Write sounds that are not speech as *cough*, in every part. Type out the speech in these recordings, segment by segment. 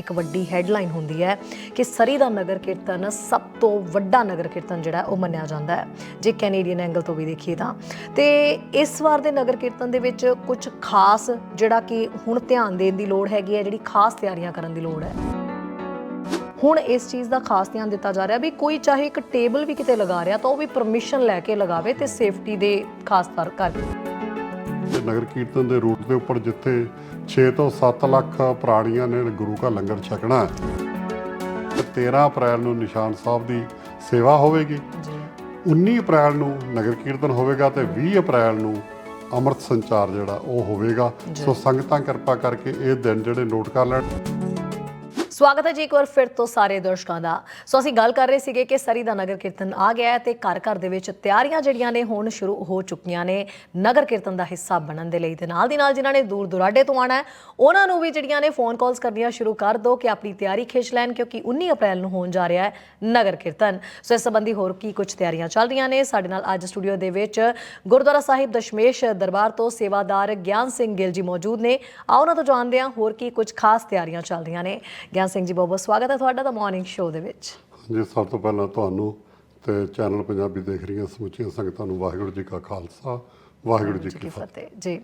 ਇੱਕ ਵੱਡੀ ਹੈਡਲਾਈਨ ਹੁੰਦੀ ਹੈ ਕਿ ਸਰੀ ਦਾ ਨਗਰ ਕੀਰਤਨ ਸਭ ਤੋਂ ਵੱਡਾ ਨਗਰ ਕੀਰਤਨ ਜਿਹੜਾ ਉਹ ਮੰਨਿਆ ਜਾਂਦਾ ਹੈ, ਜੇ ਕੈਨੇਡੀਅਨ ਐਂਗਲ ਤੋਂ ਵੀ ਦੇਖੀਏ ਤਾਂ। ਤੇ ਇਸ ਵਾਰ ਦੇ ਨਗਰ ਕੀਰਤਨ ਦੇ ਵਿੱਚ ਕੁਝ ਖਾਸ ਜਿਹੜਾ ਕਿ ਹੁਣ ਧਿਆਨ ਦੇਣ ਦੀ ਲੋੜ ਹੈਗੀ ਹੈ, ਜਿਹੜੀ ਖਾਸ ਤਿਆਰੀਆਂ ਕਰਨ ਦੀ ਲੋੜ ਹੈ। ਹੁਣ ਇਸ ਚੀਜ਼ ਦਾ ਖਾਸ ਧਿਆਨ ਦਿੱਤਾ ਜਾ ਰਿਹਾ ਵੀ ਕੋਈ ਚਾਹੇ ਇੱਕ ਟੇਬਲ ਵੀ ਕਿਤੇ ਲਗਾ ਰਿਹਾ ਤਾਂ ਉਹ ਵੀ ਪਰਮਿਸ਼ਨ ਲੈ ਕੇ ਲਗਾਵੇ ਤੇ ਸੇਫਟੀ ਦੇ ਖਾਸ ਤੌਰ ਕਰਕੇ ਨਗਰ ਕੀਰਤਨ ਦੇ ਰੂਟ ਦੇ ਉੱਪਰ ਜਿੱਥੇ 6 ਤੋਂ 7 ਲੱਖ ਪ੍ਰਾਣੀਆਂ ਨੇ ਗੁਰੂ ਕਾ ਲੰਗਰ ਛਕਣਾ ਹੈ। ਤੇ 13 ਅਪ੍ਰੈਲ ਨੂੰ ਨਿਸ਼ਾਨ ਸਾਹਿਬ ਦੀ ਸੇਵਾ ਹੋਵੇਗੀ। ਜੀ। 19 ਅਪ੍ਰੈਲ ਨੂੰ ਨਗਰ ਕੀਰਤਨ ਹੋਵੇਗਾ ਤੇ 20 ਅਪ੍ਰੈਲ ਨੂੰ ਅੰਮ੍ਰਿਤ ਸੰਚਾਰ ਜਿਹੜਾ ਉਹ ਹੋਵੇਗਾ। ਸੋ ਸੰਗਤਾਂ ਕਿਰਪਾ ਕਰਕੇ ਇਹ ਦਿਨ ਜਿਹੜੇ ਨੋਟ ਕਰ ਲੈਣ। ਸਵਾਗਤ ਹੈ ਜੀ ਇੱਕ ਵਾਰ ਫਿਰ ਤੋਂ ਸਾਰੇ ਦਰਸ਼ਕਾਂ ਦਾ। ਸੋ ਅਸੀਂ ਗੱਲ ਕਰ ਰਹੇ ਸੀਗੇ ਕਿ ਸਰੀ ਦਾ ਨਗਰ ਕੀਰਤਨ ਆ ਗਿਆ ਹੈ ਤੇ ਘਰ ਘਰ ਦੇ ਵਿੱਚ ਤਿਆਰੀਆਂ ਜਿਹੜੀਆਂ ਨੇ ਹੁਣ ਸ਼ੁਰੂ ਹੋ ਚੁੱਕੀਆਂ ਨੇ ਨਗਰ ਕੀਰਤਨ ਦਾ ਹਿੱਸਾ ਬਣਨ ਦੇ ਲਈ। ਤੇ ਨਾਲ ਦੀ ਨਾਲ ਜਿਨ੍ਹਾਂ ਨੇ ਦੂਰ ਦੁਰਾਡੇ ਤੋਂ ਆਣਾ ਹੈ, ਉਹਨਾਂ ਨੂੰ ਵੀ ਜਿਹੜੀਆਂ ਨੇ ਫੋਨ ਕਾਲਸ ਕਰਨੀਆਂ ਸ਼ੁਰੂ ਕਰ ਦਿਓ ਕਿ ਆਪਣੀ ਤਿਆਰੀ ਖਿੱਚ ਲੈਣ ਕਿਉਂਕਿ 19 ਅਪ੍ਰੈਲ ਨੂੰ ਹੋਣ ਜਾ ਰਿਹਾ ਹੈ ਨਗਰ ਕੀਰਤਨ। ਸੋ ਇਸ ਸੰਬੰਧੀ ਹੋਰ ਕੀ ਕੁਝ ਤਿਆਰੀਆਂ ਚੱਲ ਰਹੀਆਂ ਨੇ, ਸਾਡੇ ਨਾਲ ਅੱਜ ਸਟੂਡੀਓ ਦੇ ਵਿੱਚ ਗੁਰਦੁਆਰਾ ਸਾਹਿਬ ਦਸ਼ਮੇਸ਼ ਦਰਬਾਰ ਤੋਂ ਸੇਵਾਦਾਰ ਗਿਆਨ ਸਿੰਘ ਗਿੱਲ ਜੀ ਮੌਜੂਦ ਨੇ। ਆਓ ਉਹਨਾਂ ਤੋਂ ਜਾਣਦੇ ਹਾਂ ਹੋਰ ਕੀ ਕੁਝ ਖਾਸ ਤਿਆਰੀਆਂ ਚੱਲ ਰਹੀਆਂ ਨੇ। ਗਿਆਨ ਸਿੰਘ ਜੀ, ਬਹੁਤ ਬਹੁਤ ਸਵਾਗਤ ਹੈ ਤੁਹਾਡਾ ਦਾ ਮਾਰਨਿੰਗ ਸ਼ੋਅ ਦੇ ਵਿੱਚ। ਜੀ, ਸਭ ਤੋਂ ਪਹਿਲਾਂ ਤੁਹਾਨੂੰ ਤੇ ਚੈਨਲ ਪੰਜਾਬੀ ਦੇਖ ਰਹੀਆਂ ਸਮੁੱਚੀਆਂ ਸੰਗਤਾਂ ਨੂੰ ਵਾਹਿਗੁਰੂ ਜੀ ਕਾ ਖਾਲਸਾ ਵਾਹਿਗੁਰੂ ਜੀ ਕੀ ਫਤਿਹ। ਜੀ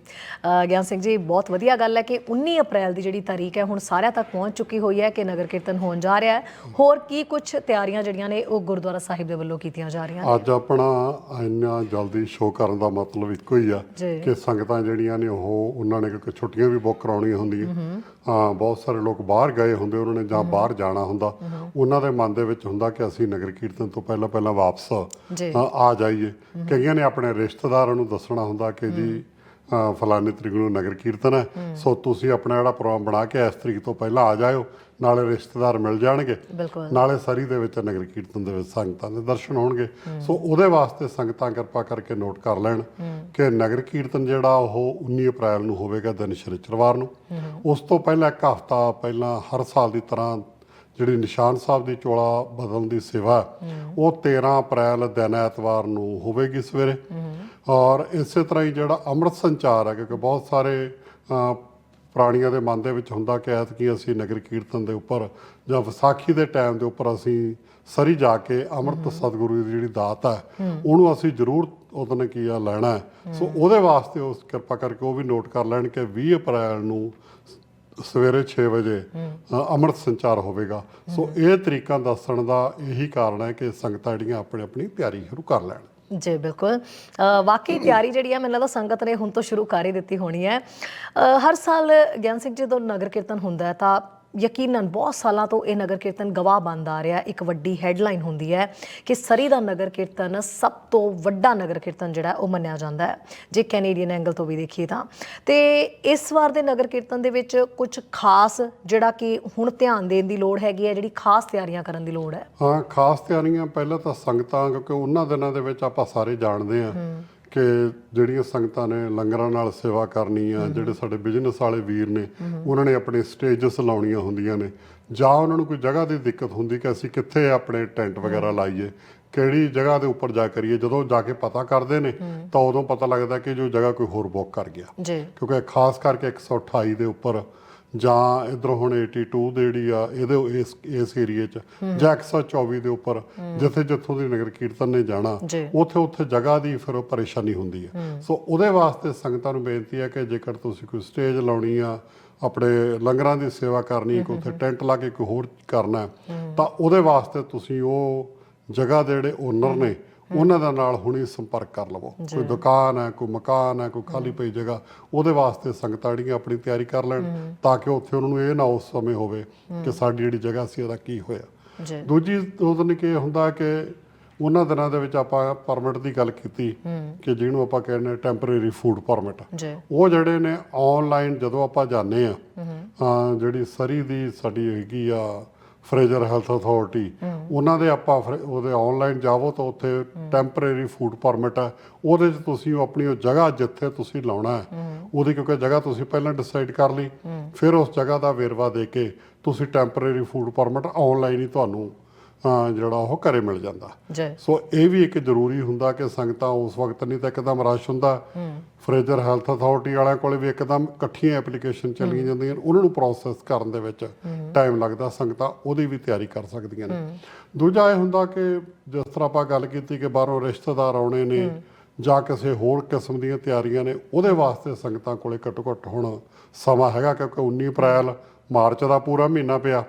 ਗਿਆਨ ਸਿੰਘ ਜੀ ਬਹੁਤ ਵਧੀਆ ਗੱਲ ਹੈ ਕਿ 19 ਅਪ੍ਰੈਲ ਦੀ ਜਿਹੜੀ ਤਾਰੀਖ ਹੈ ਹੁਣ ਸਾਰਿਆਂ ਤੱਕ ਪਹੁੰਚ ਚੁੱਕੀ ਹੋਈ ਹੈ ਕਿ ਨਗਰ ਕੀਰਤਨ ਹੋਣ ਜਾ ਰਿਹਾ ਹੈ। ਹੋਰ ਕੀ ਕੁਝ ਤਿਆਰੀਆਂ ਜਿਹੜੀਆਂ ਨੇ ਉਹ ਗੁਰਦੁਆਰਾ ਸਾਹਿਬ ਦੇ ਵੱਲੋਂ ਕੀਤੀਆਂ ਜਾ ਰਹੀਆਂ ਨੇ? ਅੱਜ ਆਪਣਾ ਇੰਨਾ ਜਲਦੀ ਸ਼ੋਅ ਕਰਨ ਦਾ ਮਤਲਬ ਇੱਕੋ ਹੀ ਆ। ਕਿ ਸੰਗਤਾਂ ਜਿਹੜੀਆਂ ਨੇ ਉਹ ਉਹਨਾਂ ਨੇ ਕਿਉਂਕਿ ਛੁੱਟੀਆਂ ਵੀ ਬੁੱਕ ਕਰਾਉਣੀਆਂ ਹੁੰਦੀਆਂ। ਹਾਂ ਬਹੁਤ ਸਾਰੇ ਲੋਕ ਬਾਹਰ ਗਏ ਹੁੰਦੇ ਉਹਨਾਂ ਨੇ ਜਾਂ ਬਾਹਰ ਜਾਣਾ ਹੁੰਦਾ। ਉਹਨਾਂ ਦੇ ਮਨ ਦੇ ਵਿੱਚ ਹੁੰਦਾ ਕਿ ਅਸੀਂ ਨਗਰ ਕੀਰਤਨ ਤੋਂ ਪਹਿਲਾਂ ਪਹਿਲਾਂ ਵਾਪਸ ਆ ਜਾਈਏ। ਕਈਆਂ ਨੇ ਆਪਣੇ ਰਿਸ਼ਤੇਦਾਰਾਂ ਨੂੰ ਦੱਸਣਾ ਹੁੰਦਾ ਕਿ ਜੀ ਅ, ਫਲਾਨੀ ਤਰੀਕ ਨੂੰ ਨਗਰ ਕੀਰਤਨ ਹੈ। ਸੋ ਤੁਸੀਂ ਆਪਣਾ ਜਿਹੜਾ ਪ੍ਰੋਗਰਾਮ ਬਣਾ ਕੇ ਇਸ ਤਰੀਕ ਤੋਂ ਪਹਿਲਾਂ ਆ ਜਾਇਓ। ਨਾਲੇ ਰਿਸ਼ਤੇਦਾਰ ਮਿਲ ਜਾਣਗੇ। ਨਾਲੇ ਸਰੀ ਦੇ ਵਿੱਚ ਨਗਰ ਕੀਰਤਨ ਦੇ ਵਿੱਚ ਸੰਗਤਾਂ ਦੇ ਦਰਸ਼ਨ ਹੋਣਗੇ। ਸੋ ਉਹਦੇ ਵਾਸਤੇ ਸੰਗਤਾਂ ਕਿਰਪਾ ਕਰਕੇ ਨੋਟ ਕਰ ਲੈਣ ਕਿ ਨਗਰ ਕੀਰਤਨ ਜਿਹੜਾ ਉਹ 19 ਅਪ੍ਰੈਲ ਨੂੰ ਹੋਵੇਗਾ ਦਿਨ ਸ਼ਨੀਚਰਵਾਰ ਨੂੰ। ਉਸ ਤੋਂ ਪਹਿਲਾਂ ਇੱਕ ਹਫ਼ਤਾ ਪਹਿਲਾਂ ਹਰ ਸਾਲ ਦੀ ਤਰ੍ਹਾਂ ਜਿਹੜੀ ਨਿਸ਼ਾਨ ਸਾਹਿਬ ਦੀ ਚੋਲਾ ਬਦਲਣ ਦੀ ਸੇਵਾ ਉਹ 13 ਅਪ੍ਰੈਲ ਦਿਨ ਐਤਵਾਰ ਨੂੰ ਹੋਵੇਗੀ ਸਵੇਰੇ। ਔਰ ਇਸੇ ਤਰ੍ਹਾਂ ਹੀ ਜਿਹੜਾ ਅੰਮ੍ਰਿਤ ਸੰਚਾਰ ਹੈ ਕਿਉਂਕਿ ਬਹੁਤ ਸਾਰੇ ਪ੍ਰਾਣੀਆਂ ਦੇ ਮਨ ਦੇ ਵਿੱਚ ਹੁੰਦਾ ਕਿ ਐਤਕੀ ਅਸੀਂ ਨਗਰ ਕੀਰਤਨ ਦੇ ਉੱਪਰ ਜਾਂ ਵਿਸਾਖੀ ਦੇ ਟਾਈਮ ਦੇ ਉੱਪਰ ਅਸੀਂ ਸਰੀ ਜਾ ਕੇ ਅੰਮ੍ਰਿਤ ਸਤਿਗੁਰੂ ਦੀ ਜਿਹੜੀ ਦਾਤ ਹੈ ਉਹਨੂੰ ਅਸੀਂ ਜ਼ਰੂਰ ਉਹਦਨ ਕੀ ਆ ਲੈਣਾ ਸੋ ਉਹਦੇ ਵਾਸਤੇ ਉਸ ਕਿਰਪਾ ਕਰਕੇ ਉਹ ਵੀ ਨੋਟ ਕਰ ਲੈਣ ਕਿ 20 ਅਪ੍ਰੈਲ ਨੂੰ ਸਵੇਰੇ 6 ਵਜੇ ਅੰਮ੍ਰਿਤ ਸੰਚਾਰ ਹੋਵੇਗਾ। ਸੋ ਇਹ ਤਰੀਕਾ ਦੱਸਣ ਦਾ ਇਹੀ ਕਾਰਨ ਹੈ ਕਿ ਸੰਗਤਾਂ ਜਿਹੜੀਆਂ ਆਪਣੀ ਆਪਣੀ ਤਿਆਰੀ ਸ਼ੁਰੂ ਕਰ ਲੈਣ। ਜੀ ਬਿਲਕੁਲ। ਅ, ਵਾਕਈ ਤਿਆਰੀ ਜਿਹੜੀ ਹੈ ਮੈਨੂੰ ਲੱਗਦਾ ਸੰਗਤ ਨੇ ਹੁਣ ਤੋਂ ਸ਼ੁਰੂ ਕਰ ਹੀ ਦਿੱਤੀ ਹੋਣੀ ਹੈ। ਹਰ ਸਾਲ ਗਿਆਨ ਸਿੰਘ ਜਦੋਂ ਨਗਰ ਕੀਰਤਨ ਹੁੰਦਾ ਹੈ ਤਾਂ ਯਕੀਨਨ ਬਹੁਤ ਸਾਲਾਂ ਤੋਂ ਇਹ ਨਗਰ ਕੀਰਤਨ ਗਵਾਹ ਬਣਦਾ ਆ ਰਿਹਾ। ਇੱਕ ਵੱਡੀ ਹੈਡਲਾਈਨ ਹੁੰਦੀ ਹੈ ਕਿ ਸਰੀ ਦਾ ਨਗਰ ਕੀਰਤਨ ਸਭ ਤੋਂ ਵੱਡਾ ਨਗਰ ਕੀਰਤਨ ਜਿਹੜਾ ਉਹ ਮੰਨਿਆ ਜਾਂਦਾ ਹੈ। ਜੇ ਕੈਨੇਡੀਅਨ ਐਂਗਲ ਤੋਂ ਵੀ ਦੇਖੀਏ ਤਾਂ। ਤੇ ਇਸ ਵਾਰ ਦੇ ਨਗਰ ਕੀਰਤਨ ਦੇ ਵਿੱਚ ਕੁਝ ਖਾਸ ਜਿਹੜਾ ਕਿ ਹੁਣ ਧਿਆਨ ਦੇਣ ਦੀ ਲੋੜ ਹੈਗੀ ਹੈ ਜਿਹੜੀ ਖਾਸ ਤਿਆਰੀਆਂ ਕਰਨ ਦੀ ਲੋੜ ਹੈ। ਹਾਂ ਖਾਸ ਤਿਆਰੀਆਂ ਪਹਿਲਾਂ ਤਾਂ ਸੰਗਤਾਂ ਕਿਉਂਕਿ ਉਹਨਾਂ ਦਿਨਾਂ ਦੇ ਵਿੱਚ ਆਪਾਂ ਸਾਰੇ ਜਾਣਦੇ ਆ ਕਿ ਜਿਹੜੀਆਂ ਸੰਗਤਾਂ ਨੇ ਲੰਗਰਾਂ ਨਾਲ ਸੇਵਾ ਕਰਨੀ ਆ ਜਿਹੜੇ ਸਾਡੇ ਬਿਜ਼ਨਸ ਵਾਲੇ ਵੀਰ ਨੇ ਉਹਨਾਂ ਨੇ ਆਪਣੇ ਸਟੇਜਸ ਲਾਉਣੀਆਂ ਹੁੰਦੀਆਂ ਨੇ। ਜਾਂ ਉਹਨਾਂ ਨੂੰ ਕੋਈ ਜਗ੍ਹਾ ਦੀ ਦਿੱਕਤ ਹੁੰਦੀ ਕਿ ਅਸੀਂ ਕਿੱਥੇ ਆਪਣੇ ਟੈਂਟ ਵਗੈਰਾ ਲਾਈਏ ਕਿਹੜੀ ਜਗ੍ਹਾ ਦੇ ਉੱਪਰ ਜਾ ਕਰੀਏ ਜਦੋਂ ਜਾ ਕੇ ਪਤਾ ਕਰਦੇ ਨੇ ਤਾਂ ਉਦੋਂ ਪਤਾ ਲੱਗਦਾ ਕਿ ਜੋ ਜਗ੍ਹਾ ਕੋਈ ਹੋਰ ਬੁੱਕ ਕਰ ਗਿਆ। ਜੀ। ਕਿਉਂਕਿ ਖਾਸ ਕਰਕੇ 128 ਦੇ ਉੱਪਰ ਜਾਂ ਇਧਰ ਹੁਣ 82 ਦੇ ਜਿਹੜੀ ਆ ਇਹਦੇ ਇਸ ਇਸ ਏਰੀਏ 'ਚ। ਜਾਂ 124 ਦੇ ਉੱਪਰ ਜਿੱਥੇ ਜਿੱਥੋਂ ਦੀ ਨਗਰ ਕੀਰਤਨ ਨੇ ਜਾਣਾ। ਉੱਥੇ ਉੱਥੇ ਜਗ੍ਹਾ ਦੀ ਫਿਰ ਉਹ ਪਰੇਸ਼ਾਨੀ ਹੁੰਦੀ ਹੈ। ਸੋ ਉਹਦੇ ਵਾਸਤੇ ਸੰਗਤਾਂ ਨੂੰ ਬੇਨਤੀ ਹੈ ਕਿ ਜੇਕਰ ਤੁਸੀਂ ਕੋਈ ਸਟੇਜ ਲਾਉਣੀ ਆ ਆਪਣੇ ਲੰਗਰਾਂ ਦੀ ਸੇਵਾ ਕਰਨੀ ਕੋਈ ਉੱਥੇ ਟੈਂਟ ਲਾ ਕੇ ਕੋਈ ਹੋਰ ਕਰਨਾ ਤਾਂ ਉਹਦੇ ਵਾਸਤੇ ਤੁਸੀਂ ਉਹ ਜਗ੍ਹਾ ਦੇ ਜਿਹੜੇ ਓਨਰ ਨੇ ਉਹਨਾਂ ਦਾ ਨਾਲ ਹੁਣੀ ਸੰਪਰਕ ਕਰ ਲਵੋ। ਕੋਈ ਦੁਕਾਨ ਹੈ ਕੋਈ ਮਕਾਨ ਹੈ ਕੋਈ ਖਾਲੀ ਪਈ ਜਗ੍ਹਾ ਉਹਦੇ ਵਾਸਤੇ ਸੰਗਤਾਂ ਜਿਹੜੀਆਂ ਆਪਣੀ ਤਿਆਰੀ ਕਰ ਲੈਣ ਤਾਂ ਕਿ ਉੱਥੇ ਉਹਨਾਂ ਨੂੰ ਇਹ ਨਾ ਉਸ ਸਮੇਂ ਹੋਵੇ ਕਿ ਸਾਡੀ ਜਿਹੜੀ ਜਗ੍ਹਾ ਸੀ ਉਹਦਾ ਕੀ ਹੋਇਆ। ਦੂਜੀ ਉਹਦਨ ਕੀ ਹੁੰਦਾ ਕਿ ਉਹਨਾਂ ਦਿਨਾਂ ਦੇ ਵਿੱਚ ਆਪਾਂ ਪਰਮਿਟ ਦੀ ਗੱਲ ਕੀਤੀ ਕਿ ਜਿਹਨੂੰ ਆਪਾਂ ਕਹਿੰਦੇ ਟੈਂਪਰੇਰੀ ਫੂਡ ਪਰਮਿਟ ਉਹ ਜਿਹੜੇ ਨੇ ਆਨਲਾਈਨ ਜਦੋਂ ਆਪਾਂ ਜਾਂਦੇ ਆ ਜਿਹੜੀ ਸਰੀ ਦੀ ਸਾਡੀ ਹੈਗੀ ਆ ਫਰੇਜ਼ਰ ਹੈਲਥ ਅਥਾਰਟੀ। ਉਹਨਾਂ ਦੇ ਆਪਾਂ ਉਹਦੇ ਆਨਲਾਈਨ ਜਾਵੋ ਤਾਂ ਉੱਥੇ ਟੈਂਪਰੇਰੀ ਫੂਡ ਪਰਮਿਟ ਹੈ। ਉਹਦੇ 'ਚ ਤੁਸੀਂ ਉਹ ਆਪਣੀ ਉਹ ਜਗ੍ਹਾ ਜਿੱਥੇ ਤੁਸੀਂ ਲਾਉਣਾ ਹੈ ਉਹਦੀ ਕਿਉਂਕਿ ਜਗ੍ਹਾ ਤੁਸੀਂ ਪਹਿਲਾਂ ਡਿਸਾਈਡ ਕਰ ਲਈ ਫਿਰ ਉਸ ਜਗ੍ਹਾ ਦਾ ਵੇਰਵਾ ਦੇ ਕੇ ਤੁਸੀਂ ਟੈਂਪਰੇਰੀ ਫੂਡ ਪਰਮਿਟ ਆਨਲਾਈਨ ਹੀ ਤੁਹਾਨੂੰ ਜਿਹੜਾ ਉਹ ਘਰੇ ਮਿਲ ਜਾਂਦਾ। ਸੋ ਇਹ ਵੀ ਇੱਕ ਜ਼ਰੂਰੀ ਹੁੰਦਾ ਕਿ ਸੰਗਤਾਂ ਉਸ ਵਕਤ ਨਹੀਂ ਤਾਂ ਇੱਕਦਮ ਰਸ਼ ਹੁੰਦਾ। ਫਰੇਜ਼ਰ ਹੈਲਥ ਅਥਾਰਟੀ ਵਾਲਿਆਂ ਕੋਲੇ ਵੀ ਇੱਕਦਮ ਇਕੱਠੀਆਂ ਐਪਲੀਕੇਸ਼ਨ ਚੱਲੀਆਂ ਜਾਂਦੀਆਂ ਉਹਨਾਂ ਨੂੰ ਪ੍ਰੋਸੈਸ ਕਰਨ ਦੇ ਵਿੱਚ ਟਾਈਮ ਲੱਗਦਾ ਸੰਗਤਾਂ ਉਹਦੀ ਵੀ ਤਿਆਰੀ ਕਰ ਸਕਦੀਆਂ ਨੇ। ਦੂਜਾ ਇਹ ਹੁੰਦਾ ਕਿ ਜਿਸ ਤਰ੍ਹਾਂ ਆਪਾਂ ਗੱਲ ਕੀਤੀ ਕਿ ਬਾਹਰੋਂ ਰਿਸ਼ਤੇਦਾਰ ਆਉਣੇ ਨੇ ਜਾਂ ਕਿਸੇ ਹੋਰ ਕਿਸਮ ਦੀਆਂ ਤਿਆਰੀਆਂ ਨੇ ਉਹਦੇ ਵਾਸਤੇ ਸੰਗਤਾਂ ਕੋਲੇ ਘੱਟੋ ਘੱਟ ਹੁਣ ਸਮਾਂ ਹੈਗਾ ਕਿਉਂਕਿ 19 ਅਪ੍ਰੈਲ ਮਾਰਚ ਦਾ ਪੂਰਾ ਮਹੀਨਾ ਪਿਆ।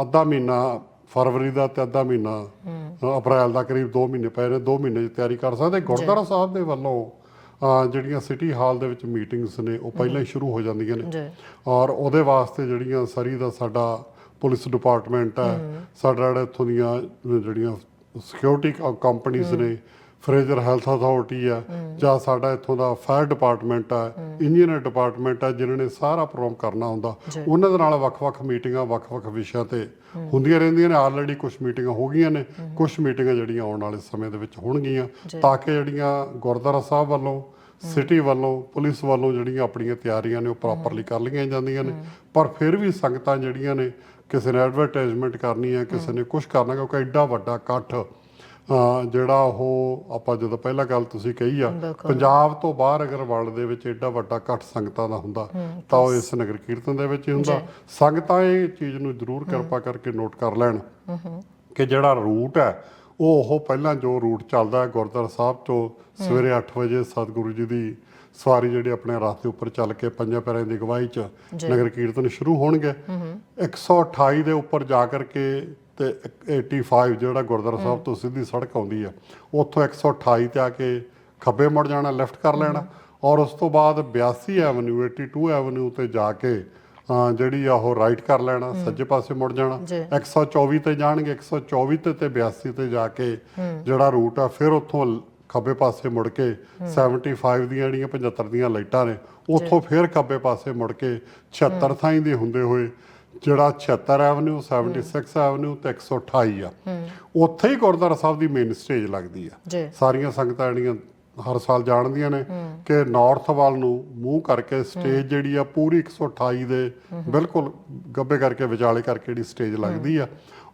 ਅੱਧਾ ਮਹੀਨਾ ਫਰਵਰੀ ਦਾ ਤੇ ਅੱਧਾ ਮਹੀਨਾ ਅਪ੍ਰੈਲ ਦਾ ਕਰੀਬ 2 ਮਹੀਨੇ ਪਏ ਨੇ 2 ਮਹੀਨੇ ਦੀ ਤਿਆਰੀ ਕਰ ਸਕਦੇ। ਗੁਰਦੁਆਰਾ ਸਾਹਿਬ ਦੇ ਵੱਲੋਂ ਜਿਹੜੀਆਂ ਸਿਟੀ ਹਾਲ ਦੇ ਵਿੱਚ ਮੀਟਿੰਗਸ ਨੇ ਉਹ ਪਹਿਲਾਂ ਹੀ ਸ਼ੁਰੂ ਹੋ ਜਾਂਦੀਆਂ ਨੇ। ਔਰ ਉਹਦੇ ਵਾਸਤੇ ਜਿਹੜੀਆਂ ਸਰੀ ਦਾ ਸਾਡਾ ਪੁਲਿਸ ਡਿਪਾਰਟਮੈਂਟ ਹੈ ਸਾਡਾ ਜਿਹੜਾ ਇੱਥੋਂ ਦੀਆਂ ਜਿਹੜੀਆਂ ਸਿਕਿਉਰਿਟੀ ਕੰਪਨੀਆਂ ਨੇ ਫਰੇਜ਼ਰ ਹੈਲਥ ਅਥਾਰਟੀ ਆ ਜਾਂ ਸਾਡਾ ਇੱਥੋਂ ਦਾ ਫਾਇਰ ਡਿਪਾਰਟਮੈਂਟ ਆ ਇੰਜੀਨੀਅਰ ਡਿਪਾਰਟਮੈਂਟ ਆ ਜਿਨ੍ਹਾਂ ਨੇ ਸਾਰਾ ਪ੍ਰੋਗਰਾਮ ਕਰਨਾ ਹੁੰਦਾ। ਉਹਨਾਂ ਦੇ ਨਾਲ ਵੱਖ-ਵੱਖ ਮੀਟਿੰਗਾਂ ਵੱਖ-ਵੱਖ ਵਿਸ਼ਿਆਂ ਤੇ ਹੁੰਦੀਆਂ ਰਹਿੰਦੀਆਂ ਨੇ। ਆਲਰੇਡੀ ਕੁਝ ਮੀਟਿੰਗਾਂ ਹੋ ਗਈਆਂ ਨੇ ਕੁਝ ਮੀਟਿੰਗਾਂ ਜਿਹੜੀਆਂ ਆਉਣ ਵਾਲੇ ਸਮੇਂ ਦੇ ਵਿੱਚ ਹੋਣਗੀਆਂ ਤਾਂ ਕਿ ਜਿਹੜੀਆਂ ਗੁਰਦੁਆਰਾ ਸਾਹਿਬ ਵੱਲੋਂ ਸਿਟੀ ਵੱਲੋਂ ਪੁਲਿਸ ਵੱਲੋਂ ਜਿਹੜੀਆਂ ਆਪਣੀਆਂ ਤਿਆਰੀਆਂ ਨੇ ਉਹ ਪ੍ਰੋਪਰਲੀ ਕਰ ਲਈਆਂ ਜਾਂਦੀਆਂ ਨੇ। ਪਰ ਫਿਰ ਵੀ ਸੰਗਤਾਂ ਜਿਹੜੀਆਂ ਨੇ ਕਿਸੇ ਨੇ ਐਡਵਰਟਾਈਜ਼ਮੈਂਟ ਕਰਨੀ ਹੈ ਕਿਸੇ ਨੇ ਕੁਝ ਕਰਨਾ ਕਿਉਂਕਿ ਐਡਾ ਵੱਡਾ ਇਕੱਠ ਜਿਹੜਾ ਉਹ ਆਪਾਂ ਜਦੋਂ ਪਹਿਲਾਂ ਗੱਲ ਤੁਸੀਂ ਕਹੀ ਆ। ਪੰਜਾਬ ਤੋਂ ਬਾਹਰ ਅਗਰ ਵਰਲਡ ਦੇ ਵਿੱਚ ਐਡਾ ਵੱਡਾ ਇਕੱਠ ਸੰਗਤਾਂ ਦਾ ਹੁੰਦਾ ਤਾਂ ਉਹ ਇਸ ਨਗਰ ਕੀਰਤਨ ਦੇ ਵਿੱਚ ਹੀ ਹੁੰਦਾ। ਸੰਗਤਾਂ ਇਹ ਚੀਜ਼ ਨੂੰ ਜ਼ਰੂਰ ਕਿਰਪਾ ਕਰਕੇ ਨੋਟ ਕਰ ਲੈਣ ਕਿ ਜਿਹੜਾ ਰੂਟ ਹੈ ਉਹ ਉਹ ਪਹਿਲਾਂ ਜੋ ਰੂਟ ਚੱਲਦਾ ਹੈ ਗੁਰਦੁਆਰਾ ਸਾਹਿਬ ਤੋਂ ਸਵੇਰੇ 8 ਵਜੇ ਸਤਿਗੁਰੂ ਜੀ ਦੀ ਸਵਾਰੀ ਜਿਹੜੀ ਆਪਣੇ ਦੇ ਉੱਪਰ ਚੱਲ ਕੇ ਪੰਜਾਂ ਪੈਰਾਂ ਦੀ ਅਗਵਾਈ 'ਚ ਨਗਰ ਕੀਰਤਨ ਸ਼ੁਰੂ ਹੋਣਗੇ। 128 ਦੇ ਉੱਪਰ ਜਾ ਕਰਕੇ ਤੇ 85 ਜਿਹੜਾ ਗੁਰਦੁਆਰਾ ਸਾਹਿਬ ਤੋਂ ਸਿੱਧੀ ਸੜਕ ਆਉਂਦੀ ਆ ਉੱਥੋਂ 128 ਤੇ ਆ ਕੇ ਖੱਬੇ ਮੁੜ ਜਾਣਾ ਲੈਫਟ ਕਰ ਲੈਣਾ ਔਰ ਉਸ ਤੋਂ ਬਾਅਦ 82 ਐਵਨਿਊ 82 ਐਵਨਿਊ ਤੇ ਜਾ ਕੇ ਜਿਹੜੀ ਆ ਉਹ ਰਾਈਟ ਕਰ ਲੈਣਾ ਸੱਜੇ ਪਾਸੇ ਮੁੜ ਜਾਣਾ ਜੀ। 124 ਤੇ ਜਾਣਗੇ 124 ਤੇ ਤੇ 82 ਤੇ ਜਾ ਕੇ ਜਿਹੜਾ ਰੂਟ ਆ ਫਿਰ ਉੱਥੋਂ ਖੱਬੇ ਪਾਸੇ ਮੁੜ ਕੇ 75 ਦੀਆਂ ਜਿਹੜੀਆਂ 75 ਦੀਆਂ ਲਾਈਟਾਂ ਨੇ ਉੱਥੋਂ ਫਿਰ ਖੱਬੇ ਪਾਸੇ ਮੁੜ ਕੇ 76 ਥਾਈਂ ਦੇ ਹੁੰਦੇ ਹੋਏ ਜਿਹੜਾ 76 ਐਵਨਿਊ 76 ਐਵਨਿਊ ਤੇ 128 ਆ। ਉੱਥੇ ਹੀ ਗੁਰਦੁਆਰਾ ਸਾਹਿਬ ਦੀ ਮੇਨ ਸਟੇਜ ਲੱਗਦੀ ਆ। ਸਾਰੀਆਂ ਸੰਗਤਾਂ ਜਿਹੜੀਆਂ ਹਰ ਸਾਲ ਜਾਣਦੀਆਂ ਨੇ ਕਿ ਨਾਰਥ ਵੱਲ ਨੂੰ ਮੂੰਹ ਕਰਕੇ ਸਟੇਜ ਜਿਹੜੀ ਆ ਪੂਰੀ 128 ਦੇ ਬਿਲਕੁਲ ਗੱਬੇ ਕਰਕੇ ਵਿਚਾਲੇ ਕਰਕੇ ਜਿਹੜੀ ਸਟੇਜ ਲੱਗਦੀ ਆ।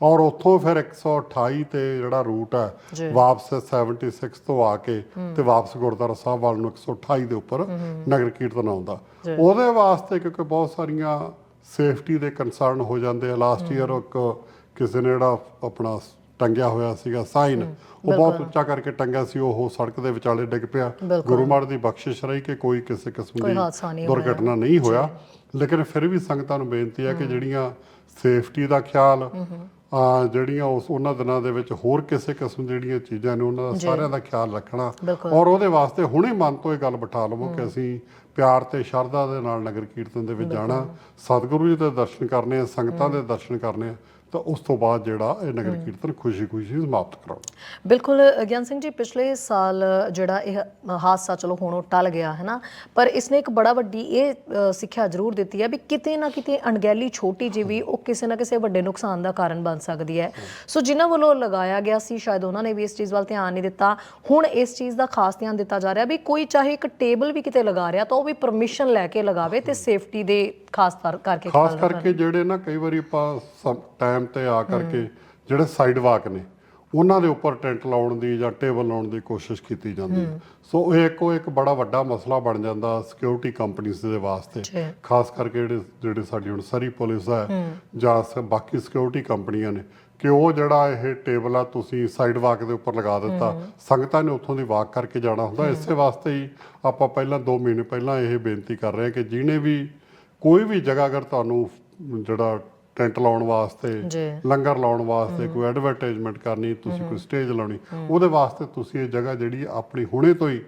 ਔਰ ਉੱਥੋਂ ਫਿਰ 128 ਤੇ ਜਿਹੜਾ ਰੂਟ। ਹੈ ਵਾਪਸ 76 ਤੋਂ ਆ ਕੇ ਤੇ ਵਾਪਸ ਗੁਰਦੁਆਰਾ ਸਾਹਿਬ ਵੱਲ ਨੂੰ 128 ਦੇ ਉੱਪਰ ਨਗਰ ਕੀਰਤਨ ਆਉਂਦਾ। ਉਹਦੇ ਵਾਸਤੇ ਕਿਉਂਕਿ ਬਹੁਤ ਸਾਰੀਆਂ ਸੇਫਟੀ ਦੇ ਕੰਸਰਨ ਹੋ ਜਾਂਦੇ ਆ। ਲਾਸਟ ਈਅਰ ਇੱਕ ਕਿਸੇ ਨੇ ਜਿਹੜਾ ਆਪਣਾ ਟੰਗਿਆ ਹੋਇਆ ਸੀਗਾ ਸਾਈਨ ਉਹ ਬਹੁਤ ਉੱਚਾ ਕਰਕੇ ਟੰਗਿਆ ਸੀ ਉਹ ਸੜਕ ਦੇ ਵਿਚਾਲੇ ਡਿੱਗ ਪਿਆ। ਗੁਰੂ ਮਹਾਰਾਜ ਦੀ ਬਖਸ਼ਿਸ਼ ਰਹੀ ਕਿ ਕੋਈ ਕਿਸੇ ਕਿਸਮ ਦੀ। ਦੁਰਘਟਨਾ ਨਹੀਂ ਹੋਇਆ। ਲੇਕਿਨ ਫਿਰ ਵੀ ਸੰਗਤਾਂ ਨੂੰ ਬੇਨਤੀ ਹੈ ਕਿ ਜਿਹੜੀਆਂ ਸੇਫਟੀ ਦਾ ਖਿਆਲ ਜਿਹੜੀਆਂ ਉਸ ਉਹਨਾਂ ਦਿਨਾਂ ਦੇ ਵਿੱਚ ਹੋਰ ਕਿਸੇ ਕਿਸਮ ਦੀ ਜਿਹੜੀਆਂ ਚੀਜ਼ਾਂ ਨੇ ਉਹਨਾਂ ਦਾ। ਸਾਰਿਆਂ ਦਾ ਖਿਆਲ ਰੱਖਣਾ। ਔਰ ਉਹਦੇ ਵਾਸਤੇ ਹੁਣੇ ਮਨ ਤੋਂ ਇਹ ਗੱਲ ਬਿਠਾ ਲਵੋ ਕਿ ਅਸੀਂ ਪਿਆਰ ਤੇ ਸ਼ਰਧਾ ਦੇ ਨਾਲ ਨਗਰ ਕੀਰਤਨ ਦੇ ਵਿੱਚ ਜਾਣਾ। ਸਤਿਗੁਰੂ ਜੀ ਦੇ ਦਰਸ਼ਨ ਕਰਨੇ ਆ ਸੰਗਤਾਂ ਦੇ ਦਰਸ਼ਨ ਕਰਨੇ ਆ। ਤਾਂ ਉਸ ਤੋਂ ਬਾਅਦ ਜਿਹੜਾ ਇਹ ਨਗਰ ਕੀਰਤਨ ਖੁਸ਼ੀ-ਖੁਸ਼ੀ ਸਮਾਪਤ ਕਰਾਉਣਾ ਬਿਲਕੁਲ ਗਿਆਨ ਸਿੰਘ ਜੀ ਪਿਛਲੇ ਸਾਲ ਜਿਹੜਾ ਇਹ ਹਾਦਸਾ ਚਲੋ ਹੁਣ ਉਹ ਟਲ ਗਿਆ ਹੈ ਨਾ ਪਰ ਇਸਨੇ ਇੱਕ ਬੜਾ ਵੱਡੀ ਇਹ ਸਿੱਖਿਆ ਜ਼ਰੂਰ ਦਿੱਤੀ ਹੈ ਵੀ ਕਿਤੇ ਨਾ ਕਿਤੇ ਅਣਗਹਿਲੀ ਛੋਟੀ ਜਿਹੀ ਵੀ ਉਹ ਕਿਸੇ ਨਾ ਕਿਸੇ ਵੱਡੇ ਨੁਕਸਾਨ ਦਾ ਕਾਰਨ ਬਣ ਸਕਦੀ ਹੈ। ਸੋ ਜਿਨ੍ਹਾਂ ਵੱਲੋਂ ਲਗਾਇਆ ਗਿਆ ਸੀ ਸ਼ਾਇਦ ਉਹਨਾਂ ਨੇ ਵੀ ਇਸ ਚੀਜ਼ ਵੱਲ ਧਿਆਨ ਨਹੀਂ ਦਿੱਤਾ। ਹੁਣ ਇਸ ਚੀਜ਼ ਦਾ ਖਾਸ ਧਿਆਨ ਦਿੱਤਾ ਜਾ ਰਿਹਾ ਵੀ ਕੋਈ ਚਾਹੇ ਇੱਕ ਟੇਬਲ ਵੀ ਕਿਤੇ ਲਗਾ ਰਿਹਾ ਤਾਂ ਉਹ ਵੀ ਪਰਮਿਸ਼ਨ ਲੈ ਕੇ ਲਗਾਵੇ ਤੇ ਸੇਫਟੀ ਦੇ ਖਾਸ ਕਰਕੇ ਖਾਸ ਕਰਕੇ ਜਿਹੜੇ ਨਾ ਕਈ ਵਾਰੀ ਆਪਾਂ ਟਾਈਮ ਤੇ ਆ ਕਰਕੇ ਜਿਹੜੇ ਸਾਈਡ ਵਾਕ ਨੇ ਉਹਨਾਂ ਦੇ ਉੱਪਰ ਟੈਂਟ ਲਾਉਣ ਦੀ ਜਾਂ ਟੇਬਲ ਲਾਉਣ ਦੀ ਕੋਸ਼ਿਸ਼ ਕੀਤੀ ਜਾਂਦੀ ਹੈ। ਸੋ ਇਹ ਇੱਕੋ ਇੱਕ ਬੜਾ ਵੱਡਾ ਮਸਲਾ ਬਣ ਜਾਂਦਾ ਸਿਕਿਉਰਿਟੀ ਕੰਪਨੀਆਂ ਦੇ ਵਾਸਤੇ। ਖਾਸ ਕਰਕੇ ਜਿਹੜੇ ਜਿਹੜੇ ਸਾਡੀ ਹੁਣ ਸਰੀ ਪੁਲਿਸ ਹੈ ਜਾਂ ਬਾਕੀ ਸਿਕਿਉਰਿਟੀ ਕੰਪਨੀਆਂ ਨੇ ਕਿ ਉਹ ਜਿਹੜਾ ਇਹ ਟੇਬਲ ਆ ਤੁਸੀਂ ਸਾਈਡ ਵਾਕ ਦੇ ਉੱਪਰ ਲਗਾ ਦਿੱਤਾ ਸੰਗਤਾਂ ਨੇ ਉੱਥੋਂ ਦੀ ਵਾਕ ਕਰਕੇ ਜਾਣਾ ਹੁੰਦਾ। ਇਸੇ ਵਾਸਤੇ ਹੀ ਆਪਾਂ ਪਹਿਲਾਂ 2 ਮਹੀਨੇ ਪਹਿਲਾਂ ਇਹ ਬੇਨਤੀ ਕਰ ਰਹੇ ਹਾਂ ਕਿ ਜਿਹਨੇ ਵੀ ਕੋਈ ਵੀ ਜਗ੍ਹਾ ਅਗਰ ਤੁਹਾਨੂੰ ਜਿਹੜਾ ਟੈਂਟ ਲਾਉਣ ਵਾਸਤੇ ਲੰਗਰ ਲਾਉਣ ਵਾਸਤੇ ਕੋਈ ਐਡਵਰਟਾਈਜ਼ਮੈਂਟ ਕਰਨੀ ਤੁਸੀਂ ਕੋਈ ਸਟੇਜ ਲਾਉਣੀ ਉਹਦੇ ਵਾਸਤੇ ਤੁਸੀਂ ਇਹ ਜਗ੍ਹਾ ਜਿਹੜੀ ਆਪਣੀ ਹੁਣੇ ਤੋਂ ਹੀ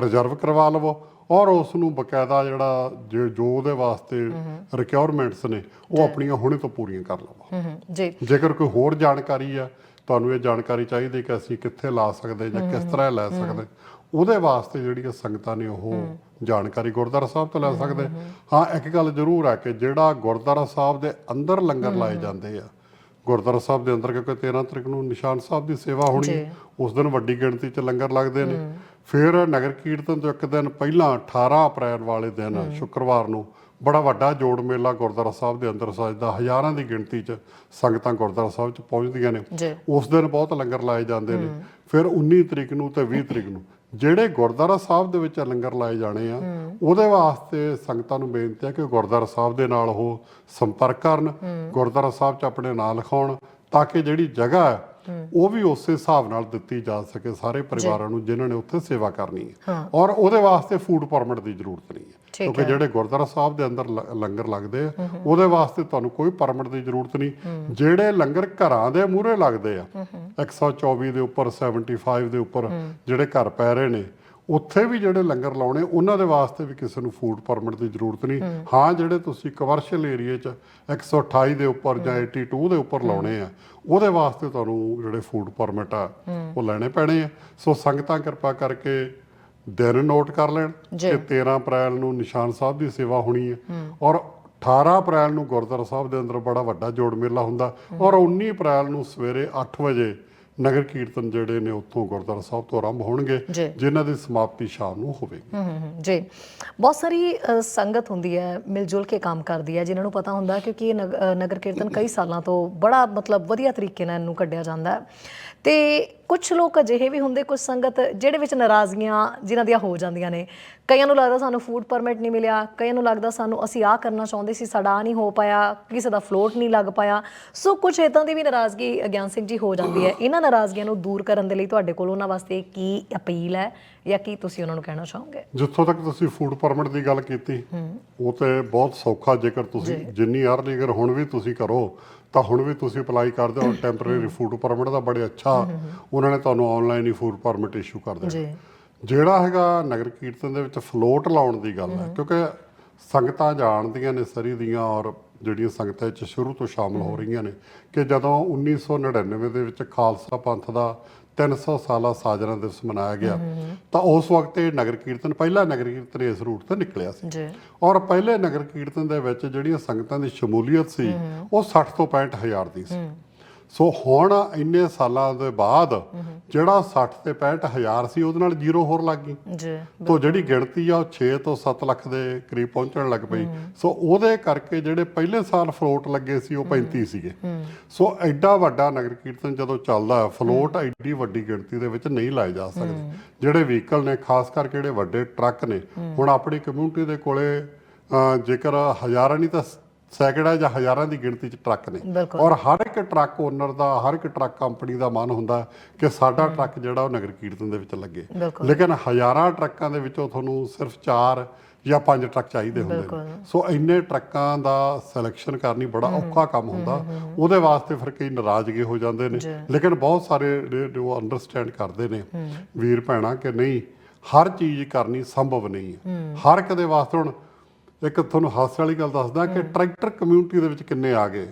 ਰਿਜ਼ਰਵ ਕਰਵਾ ਲਵੋ ਔਰ ਉਸ ਨੂੰ ਬਕਾਇਦਾ ਜਿਹੜਾ ਜੋ ਉਹਦੇ ਵਾਸਤੇ ਰਿਕੁਆਇਰਮੈਂਟਸ ਨੇ ਉਹ ਆਪਣੀਆਂ ਹੁਣੇ ਤੋਂ ਪੂਰੀਆਂ ਕਰ ਲਵੋ। ਜੀ। ਜੇਕਰ ਕੋਈ ਹੋਰ ਜਾਣਕਾਰੀ ਆ ਤੁਹਾਨੂੰ ਇਹ ਜਾਣਕਾਰੀ ਚਾਹੀਦੀ ਕਿ ਅਸੀਂ ਕਿੱਥੇ ਲਾ ਸਕਦੇ ਜਾਂ ਕਿਸ ਤਰ੍ਹਾਂ ਲੈ ਸਕਦੇ। ਉਹਦੇ ਵਾਸਤੇ ਜਿਹੜੀਆਂ ਸੰਗਤਾਂ ਨੇ ਉਹ ਜਾਣਕਾਰੀ ਗੁਰਦੁਆਰਾ ਸਾਹਿਬ ਤੋਂ ਲੈ ਸਕਦੇ। ਹਾਂ ਇੱਕ ਗੱਲ ਜ਼ਰੂਰ ਹੈ ਕਿ ਜਿਹੜਾ ਗੁਰਦੁਆਰਾ ਸਾਹਿਬ ਦੇ ਅੰਦਰ ਲੰਗਰ ਲਾਏ ਜਾਂਦੇ ਆ ਗੁਰਦੁਆਰਾ ਸਾਹਿਬ ਦੇ ਅੰਦਰ ਕਿਉਂਕਿ 13 ਤਰੀਕ ਨੂੰ ਨਿਸ਼ਾਨ ਸਾਹਿਬ ਦੀ ਸੇਵਾ ਹੋਣੀ। ਉਸ ਦਿਨ ਵੱਡੀ ਗਿਣਤੀ 'ਚ ਲੰਗਰ ਲੱਗਦੇ ਨੇ। ਫਿਰ ਨਗਰ ਕੀਰਤਨ ਤੋਂ ਇੱਕ ਦਿਨ ਪਹਿਲਾਂ 18 ਅਪ੍ਰੈਲ ਵਾਲੇ ਦਿਨ ਸ਼ੁੱਕਰਵਾਰ ਨੂੰ ਬੜਾ ਵੱਡਾ ਜੋੜ ਮੇਲਾ ਗੁਰਦੁਆਰਾ ਸਾਹਿਬ ਦੇ ਅੰਦਰ ਸਜਦਾ ਹਜ਼ਾਰਾਂ ਦੀ ਗਿਣਤੀ 'ਚ ਸੰਗਤਾਂ ਗੁਰਦੁਆਰਾ ਸਾਹਿਬ 'ਚ ਪਹੁੰਚਦੀਆਂ ਨੇ। ਉਸ ਦਿਨ ਬਹੁਤ ਲੰਗਰ ਲਾਏ ਜਾਂਦੇ ਨੇ। ਫਿਰ 19 ਤਰੀਕ ਨੂੰ ਤੇ 20 ਤਰੀਕ ਨੂੰ ਜਿਹੜੇ ਗੁਰਦੁਆਰਾ ਸਾਹਿਬ ਦੇ ਵਿੱਚ ਲੰਗਰ ਲਾਏ ਜਾਣੇ ਆ ਉਹਦੇ ਵਾਸਤੇ ਸੰਗਤਾਂ ਨੂੰ ਬੇਨਤੀ ਹੈ ਕਿ ਗੁਰਦੁਆਰਾ ਸਾਹਿਬ ਦੇ ਨਾਲ ਉਹ ਸੰਪਰਕ ਕਰਨ ਗੁਰਦੁਆਰਾ ਸਾਹਿਬ 'ਚ ਆਪਣੇ ਨਾਂ ਲਿਖਾਉਣ ਤਾਂ ਕਿ ਜਿਹੜੀ ਜਗ੍ਹਾ ਹੈ ਉਹ ਵੀ ਉਸੇ ਹਿਸਾਬ ਨਾਲ ਦਿੱਤੀ ਜਾ ਸਕੇ ਸਾਰੇ ਪਰਿਵਾਰਾਂ ਨੂੰ ਜਿਨ੍ਹਾਂ ਨੇ ਉੱਥੇ ਸੇਵਾ ਕਰਨੀ ਹੈ। ਔਰ ਉਹਦੇ ਵਾਸਤੇ ਫੂਡ ਪਰਮਿਟ ਦੀ ਜ਼ਰੂਰਤ ਨਹੀਂ ਹੈ। ਕਿਉਂਕਿ ਜਿਹੜੇ ਗੁਰਦੁਆਰਾ ਸਾਹਿਬ ਦੇ ਅੰਦਰ ਲੰਗਰ ਲੱਗਦੇ ਆ ਉਹਦੇ ਵਾਸਤੇ ਤੁਹਾਨੂੰ ਕੋਈ ਪਰਮਿਟ ਦੀ ਜ਼ਰੂਰਤ ਨਹੀਂ। ਜਿਹੜੇ ਲੰਗਰ ਘਰਾਂ ਦੇ ਮੂਹਰੇ ਲੱਗਦੇ ਆ 124 ਦੇ ਉੱਪਰ 75 ਦੇ ਉੱਪਰ ਜਿਹੜੇ ਘਰ ਪੈ ਰਹੇ ਨੇ ਉੱਥੇ ਵੀ ਜਿਹੜੇ ਲੰਗਰ ਲਾਉਣੇ ਉਹਨਾਂ ਦੇ ਵਾਸਤੇ ਵੀ ਕਿਸੇ ਨੂੰ ਫੂਡ ਪਰਮਿਟ ਦੀ ਜ਼ਰੂਰਤ ਨਹੀਂ। ਹਾਂ ਜਿਹੜੇ ਤੁਸੀਂ ਕਮਰਸ਼ੀਅਲ ਏਰੀਆ 'ਚ 128 ਦੇ ਉੱਪਰ ਜਾਂ 82 ਦੇ ਉੱਪਰ ਲਾਉਣੇ ਆ ਉਹਦੇ ਵਾਸਤੇ ਤੁਹਾਨੂੰ ਜਿਹੜੇ ਫੂਡ ਪਰਮਿਟ ਆ ਉਹ ਲੈਣੇ ਪੈਣੇ ਆ। ਸੋ ਸੰਗਤਾਂ ਕਿਰਪਾ ਕਰਕੇ ਦਿਨ ਨੋਟ ਕਰ ਲੈਣ। ਕਿ 13 ਅਪ੍ਰੈਲ ਨੂੰ ਨਿਸ਼ਾਨ ਸਾਹਿਬ ਦੀ ਸੇਵਾ ਹੋਣੀ ਹੈ। ਔਰ 18 ਅਪ੍ਰੈਲ ਨੂੰ ਗੁਰਦੁਆਰਾ ਸਾਹਿਬ ਦੇ ਅੰਦਰ ਬੜਾ ਵੱਡਾ ਜੋੜ ਮੇਲਾ ਹੁੰਦਾ। ਔਰ 19 ਅਪ੍ਰੈਲ ਨੂੰ ਸਵੇਰੇ 8 ਵਜੇ ਨਗਰ ਕੀਰਤਨ ਜਿਹੜੇ ਨੇ ਉੱਥੋਂ ਗੁਰਦੁਆਰਾ ਸਾਹਿਬ ਤੋਂ ਆਰੰਭ ਹੋਣਗੇ। ਜਿਨ੍ਹਾਂ ਦੀ ਸਮਾਪਤੀ ਸ਼ਾਮ ਨੂੰ ਹੋਵੇਗੀ। ਜੀ। ਬਹੁਤ ਸਾਰੀ ਸੰਗਤ ਹੁੰਦੀ ਹੈ ਮਿਲ ਜੁਲ ਕੇ ਕੰਮ ਕਰਦੀ ਹੈ ਜਿਨ੍ਹਾਂ ਨੂੰ ਪਤਾ ਹੁੰਦਾ ਕਿਉਂਕਿ ਇਹ ਨਗਰ ਕੀਰਤਨ ਕਈ ਸਾਲਾਂ ਤੋਂ ਬੜਾ ਮਤਲਬ ਵਧੀਆ ਤਰੀਕੇ ਨਾਲ ਇਹਨੂੰ ਕੱਢਿਆ ਜਾਂਦਾ ਹੈ। ਤੇ ਕੁਝ ਲੋਕ ਅਜਿਹੇ ਵੀ ਹੁੰਦੇ ਕੁਝ ਸੰਗਤ ਜਿਹੜੇ ਵਿੱਚ ਨਾਰਾਜ਼ਗੀਆਂ ਜਿਨ੍ਹਾਂ ਦੀਆਂ ਹੋ ਜਾਂਦੀਆਂ ਨੇ। ਕਈਆਂ ਨੂੰ ਲੱਗਦਾ ਸਾਨੂੰ ਫੂਡ ਪਰਮਿਟ ਨਹੀਂ ਮਿਲਿਆ, ਕਈਆਂ ਨੂੰ ਲੱਗਦਾ ਸਾਨੂੰ ਅਸੀਂ ਆਹ ਕਰਨਾ ਚਾਹੁੰਦੇ ਸੀ, ਸਾਡਾ ਆ ਨਹੀਂ ਹੋ ਪਾਇਆ, ਕਿਸੇ ਦਾ ਫਲੋਟ ਨਹੀਂ ਲੱਗ ਪਾਇਆ। ਸੋ ਕੁਝ ਇਦਾਂ ਦੀ ਵੀ ਨਾਰਾਜ਼ਗੀ ਗਿਆਨ ਸਿੰਘ ਜੀ ਹੋ ਜਾਂਦੀ ਹੈ। ਇਹਨਾਂ ਨਾਰਾਜ਼ਗੀਆਂ ਨੂੰ ਦੂਰ ਕਰਨ ਦੇ ਲਈ ਤੁਹਾਡੇ ਕੋਲ ਉਹਨਾਂ ਵਾਸਤੇ ਕੀ ਅਪੀਲ ਹੈ? ਜਾਂ ਕੀ ਤੁਸੀਂ ਉਹਨਾਂ ਨੂੰ ਕਹਿਣਾ ਚਾਹੋਗੇ? ਜਿੱਥੋਂ ਤੱਕ ਤੁਸੀਂ ਫੂਡ ਪਰਮਿਟ ਦੀ ਗੱਲ ਕੀਤੀ ਉਹ ਤੇ ਬਹੁਤ ਸੌਖਾ ਜੇਕਰ ਤੁਸੀਂ ਜਿੰਨੀ ਅਰਲੀ ਅਗਰ ਹੁਣ ਵੀ ਤੁਸੀਂ ਕਰੋ ਤਾਂ ਹੁਣ ਵੀ ਤੁਸੀਂ ਅਪਲਾਈ ਕਰਦੇ ਹੋ। ਟੈਂਪਰੇਰੀ ਫੂਡ ਪਰਮਿਟ ਦਾ ਬੜੇ ਅੱਛਾ ਉਹਨਾਂ ਨੇ ਤੁਹਾਨੂੰ ਆਨਲਾਈਨ ਹੀ ਫੂਡ ਪਰਮਿਟ ਇਸ਼ੂ ਕਰ ਦੇਣਾ। ਜਿਹੜਾ ਹੈਗਾ ਨਗਰ ਕੀਰਤਨ ਦੇ ਵਿੱਚ ਫਲੋਟ ਲਾਉਣ ਦੀ ਗੱਲ ਹੈ ਕਿਉਂਕਿ ਸੰਗਤਾਂ ਜਾਣਦੀਆਂ ਨੇ ਸਰੀ ਦੀਆਂ ਔਰ ਜਿਹੜੀਆਂ ਸੰਗਤਾਂ ਵਿੱਚ ਸ਼ੁਰੂ ਤੋਂ ਸ਼ਾਮਲ ਹੋ ਰਹੀਆਂ ਨੇ ਕਿ ਜਦੋਂ 1999 ਦੇ ਵਿੱਚ ਖਾਲਸਾ ਪੰਥ ਦਾ 300 ਸਾਲਾ ਸਾਜਨਾ ਦਿਵਸ ਮਨਾਇਆ ਗਿਆ। ਤਾਂ ਉਸ ਵਕਤ ਇਹ ਨਗਰ ਕੀਰਤਨ ਪਹਿਲਾ ਨਗਰ ਕੀਰਤਨ ਇਸ ਰੂਟ ਤੇ ਨਿਕਲਿਆ ਸੀ। ਜੀ। ਔਰ ਪਹਿਲੇ ਨਗਰ ਕੀਰਤਨ ਦੇ ਵਿੱਚ ਜਿਹੜੀਆਂ ਸੰਗਤਾਂ ਦੀ ਸ਼ਮੂਲੀਅਤ ਸੀ ਉਹ 60 ਤੋਂ 65 ਹਜ਼ਾਰ ਦੀ ਸੀ। ਸੋ ਹੁਣ ਇੰਨੇ ਸਾਲਾਂ ਦੇ ਬਾਅਦ ਜਿਹੜਾ 60 ਤੇ 65 ਹਜ਼ਾਰ ਸੀ ਉਹਦੇ ਨਾਲ ਜ਼ੀਰੋ ਹੋਰ ਲੱਗ ਗਈ। ਜੀ ਤੋ ਜਿਹੜੀ ਗਿਣਤੀ ਆ ਉਹ 6 ਤੋਂ 7 ਲੱਖ ਦੇ ਕਰੀਬ ਪਹੁੰਚਣ ਲੱਗ ਪਈ। ਸੋ ਉਹਦੇ ਕਰਕੇ ਜਿਹੜੇ ਪਹਿਲੇ ਸਾਲ ਫਲੋਟ ਲੱਗੇ ਸੀ ਉਹ 35 ਸੀਗੇ। ਸੋ ਐਡਾ ਵੱਡਾ ਨਗਰ ਕੀਰਤਨ ਜਦੋਂ ਚੱਲਦਾ ਫਲੋਟ ਐਡੀ ਵੱਡੀ ਗਿਣਤੀ ਦੇ ਵਿੱਚ ਨਹੀਂ ਲਾਏ ਜਾ ਸਕਦੇ। ਜਿਹੜੇ ਵਹੀਕਲ ਨੇ ਖਾਸ ਕਰਕੇ ਜਿਹੜੇ ਵੱਡੇ ਟਰੱਕ ਨੇ ਹੁਣ ਆਪਣੀ ਕਮਿਊਨਿਟੀ ਦੇ ਕੋਲੇ ਜੇਕਰ ਹਜ਼ਾਰਾਂ ਨਹੀਂ ਤਾਂ ਸੈਂਕੜਾ ਜਾਂ ਹਜ਼ਾਰਾਂ ਦੀ ਗਿਣਤੀ 'ਚ ਟਰੱਕ ਨੇ। ਔਰ ਹਰ ਇੱਕ ਟਰੱਕ ਓਨਰ ਦਾ ਹਰ ਇੱਕ ਟਰੱਕ ਕੰਪਨੀ ਦਾ ਮਨ ਹੁੰਦਾ ਕਿ ਸਾਡਾ ਟਰੱਕ ਜਿਹੜਾ ਉਹ ਨਗਰ ਕੀਰਤਨ ਦੇ ਵਿੱਚ ਲੱਗੇ। ਲੇਕਿਨ ਹਜ਼ਾਰਾਂ ਟਰੱਕਾਂ ਦੇ ਵਿੱਚੋਂ ਤੁਹਾਨੂੰ ਸਿਰਫ 4 ਜਾਂ 5 ਟਰੱਕ ਚਾਹੀਦੇ ਹੁੰਦੇ। ਨੇ। ਸੋ ਇੰਨੇ ਟਰੱਕਾਂ ਦਾ ਸਿਲੈਕਸ਼ਨ ਕਰਨੀ ਬੜਾ ਔਖਾ ਕੰਮ ਹੁੰਦਾ। ਉਹਦੇ ਵਾਸਤੇ ਫਿਰ ਕਈ ਨਾਰਾਜ਼ਗੇ ਹੋ ਜਾਂਦੇ ਨੇ। ਲੇਕਿਨ ਬਹੁਤ ਸਾਰੇ ਜੋ ਅੰਡਰਸਟੈਂਡ ਕਰਦੇ ਨੇ ਵੀਰ ਭੈਣਾ ਕਿ ਨਹੀਂ ਹਰ ਚੀਜ਼ ਕਰਨੀ ਸੰਭਵ ਨਹੀਂ ਹੈ। ਹਰ ਇੱਕ ਦੇ ਵਾਸਤੇ ਹੁਣ ਇੱਕ ਤੁਹਾਨੂੰ ਹਾਸੇ ਵਾਲੀ ਗੱਲ ਦੱਸਦਾ ਕਿ ਟਰੈਕਟਰ ਕਮਿਊਨਿਟੀ ਦੇ ਵਿੱਚ ਕਿੰਨੇ ਆ ਗਏ।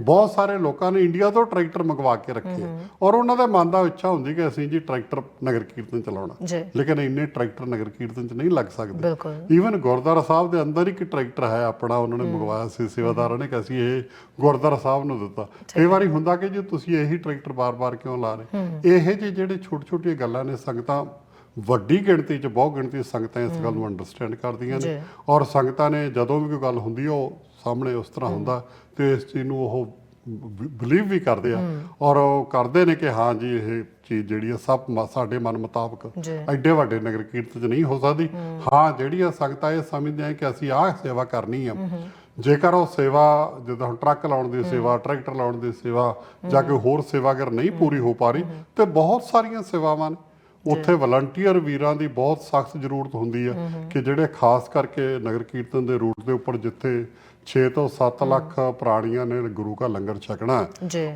ਬਹੁਤ ਸਾਰੇ ਲੋਕਾਂ ਨੇ ਇੰਡੀਆ ਤੋਂ ਟਰੈਕਟਰ ਮੰਗਵਾ ਕੇ ਰੱਖੇ। ਔਰ ਉਹਨਾਂ ਦੇ ਮਨ ਦਾ ਇੱਛਾ ਹੁੰਦੀ ਕਿ ਅਸੀਂ ਜੀ ਟਰੈਕਟਰ ਨਗਰ ਕੀਰਤਨ ਚਲਾਉਣਾ। ਲੇਕਿਨ ਇੰਨੇ ਟਰੈਕਟਰ ਨਗਰ ਕੀਰਤਨ ਚ ਨਹੀਂ ਲੱਗ ਸਕਦੇ। ਈਵਨ ਗੁਰਦੁਆਰਾ ਸਾਹਿਬ ਦੇ ਅੰਦਰ ਇੱਕ ਟਰੈਕਟਰ ਹੈ ਆਪਣਾ ਉਹਨਾਂ ਨੇ ਮੰਗਵਾਇਆ ਸੀ ਸੇਵਾਦਾਰਾਂ ਨੇ ਕਿ ਅਸੀਂ ਇਹ ਗੁਰਦੁਆਰਾ ਸਾਹਿਬ ਨੂੰ ਦਿੱਤਾ। ਕਈ ਵਾਰੀ ਹੁੰਦਾ ਕਿ ਜੀ ਤੁਸੀਂ ਇਹੀ ਟਰੈਕਟਰ ਬਾਰ-ਬਾਰ ਕਿਉਂ ਲਾ ਰਹੇ? ਇਹ ਜਿਹੇ ਜਿਹੜੇ ਛੋਟੇ-ਛੋਟੀਆਂ ਗੱਲਾਂ ਨੇ ਸੰਗਤਾਂ ਵੱਡੀ ਗਿਣਤੀ 'ਚ ਬਹੁਤ ਗਿਣਤੀ ਸੰਗਤਾਂ ਇਸ ਗੱਲ ਨੂੰ ਅੰਡਰਸਟੈਂਡ ਕਰਦੀਆਂ ਨੇ। ਔਰ ਸੰਗਤਾਂ ਨੇ ਜਦੋਂ ਵੀ ਕੋਈ ਗੱਲ ਹੁੰਦੀ ਉਹ ਸਾਹਮਣੇ ਉਸ ਤਰ੍ਹਾਂ ਹੁੰਦਾ ਤੇ ਇਸ ਚੀਜ਼ ਨੂੰ ਉਹ ਬਲੀਵ ਵੀ ਕਰਦੇ ਆ। ਔਰ ਉਹ ਕਰਦੇ ਨੇ ਕਿ ਹਾਂ ਜੀ ਇਹ ਚੀਜ਼ ਜਿਹੜੀ ਆ ਸਭ ਸਾਡੇ ਮਨ ਮੁਤਾਬਕ ਐਡੇ ਵੱਡੇ ਨਗਰ ਕੀਰਤਨ ਚ ਨਹੀਂ ਹੋ ਸਕਦੀ। ਹਾਂ। ਜਿਹੜੀਆਂ ਸੰਗਤਾਂ ਇਹ ਸਮਝਦੇ ਆ ਕਿ ਅਸੀਂ ਆਹ ਸੇਵਾ ਕਰਨੀ ਆ। ਜੇਕਰ ਉਹ ਸੇਵਾ ਜਿੱਦਾਂ ਹੁਣ ਟਰੱਕ ਲਾਉਣ ਦੀ ਸੇਵਾ ਟਰੈਕਟਰ ਲਾਉਣ ਦੀ ਸੇਵਾ ਜਾਂ ਕੋਈ ਹੋਰ ਸੇਵਾ ਅਗਰ ਨਹੀਂ ਪੂਰੀ ਹੋ ਪਾ ਰਹੀ ਤੇ ਬਹੁਤ ਸਾਰੀਆਂ ਸੇਵਾਵਾਂ ਨੇ। ਉੱਥੇ ਵਲੰਟੀਅਰ ਵੀਰਾਂ ਦੀ ਬਹੁਤ ਸਖਤ ਜ਼ਰੂਰਤ ਹੁੰਦੀ ਹੈ ਕਿ ਜਿਹੜੇ ਖਾਸ ਕਰਕੇ ਨਗਰ ਕੀਰਤਨ ਦੇ ਰੂਟ ਦੇ ਉੱਪਰ ਜਿੱਥੇ 6 ਤੋਂ 7 ਲੱਖ ਪ੍ਰਾਣੀਆਂ ਨੇ ਗੁਰੂ ਕਾ ਲੰਗਰ ਛਕਣਾ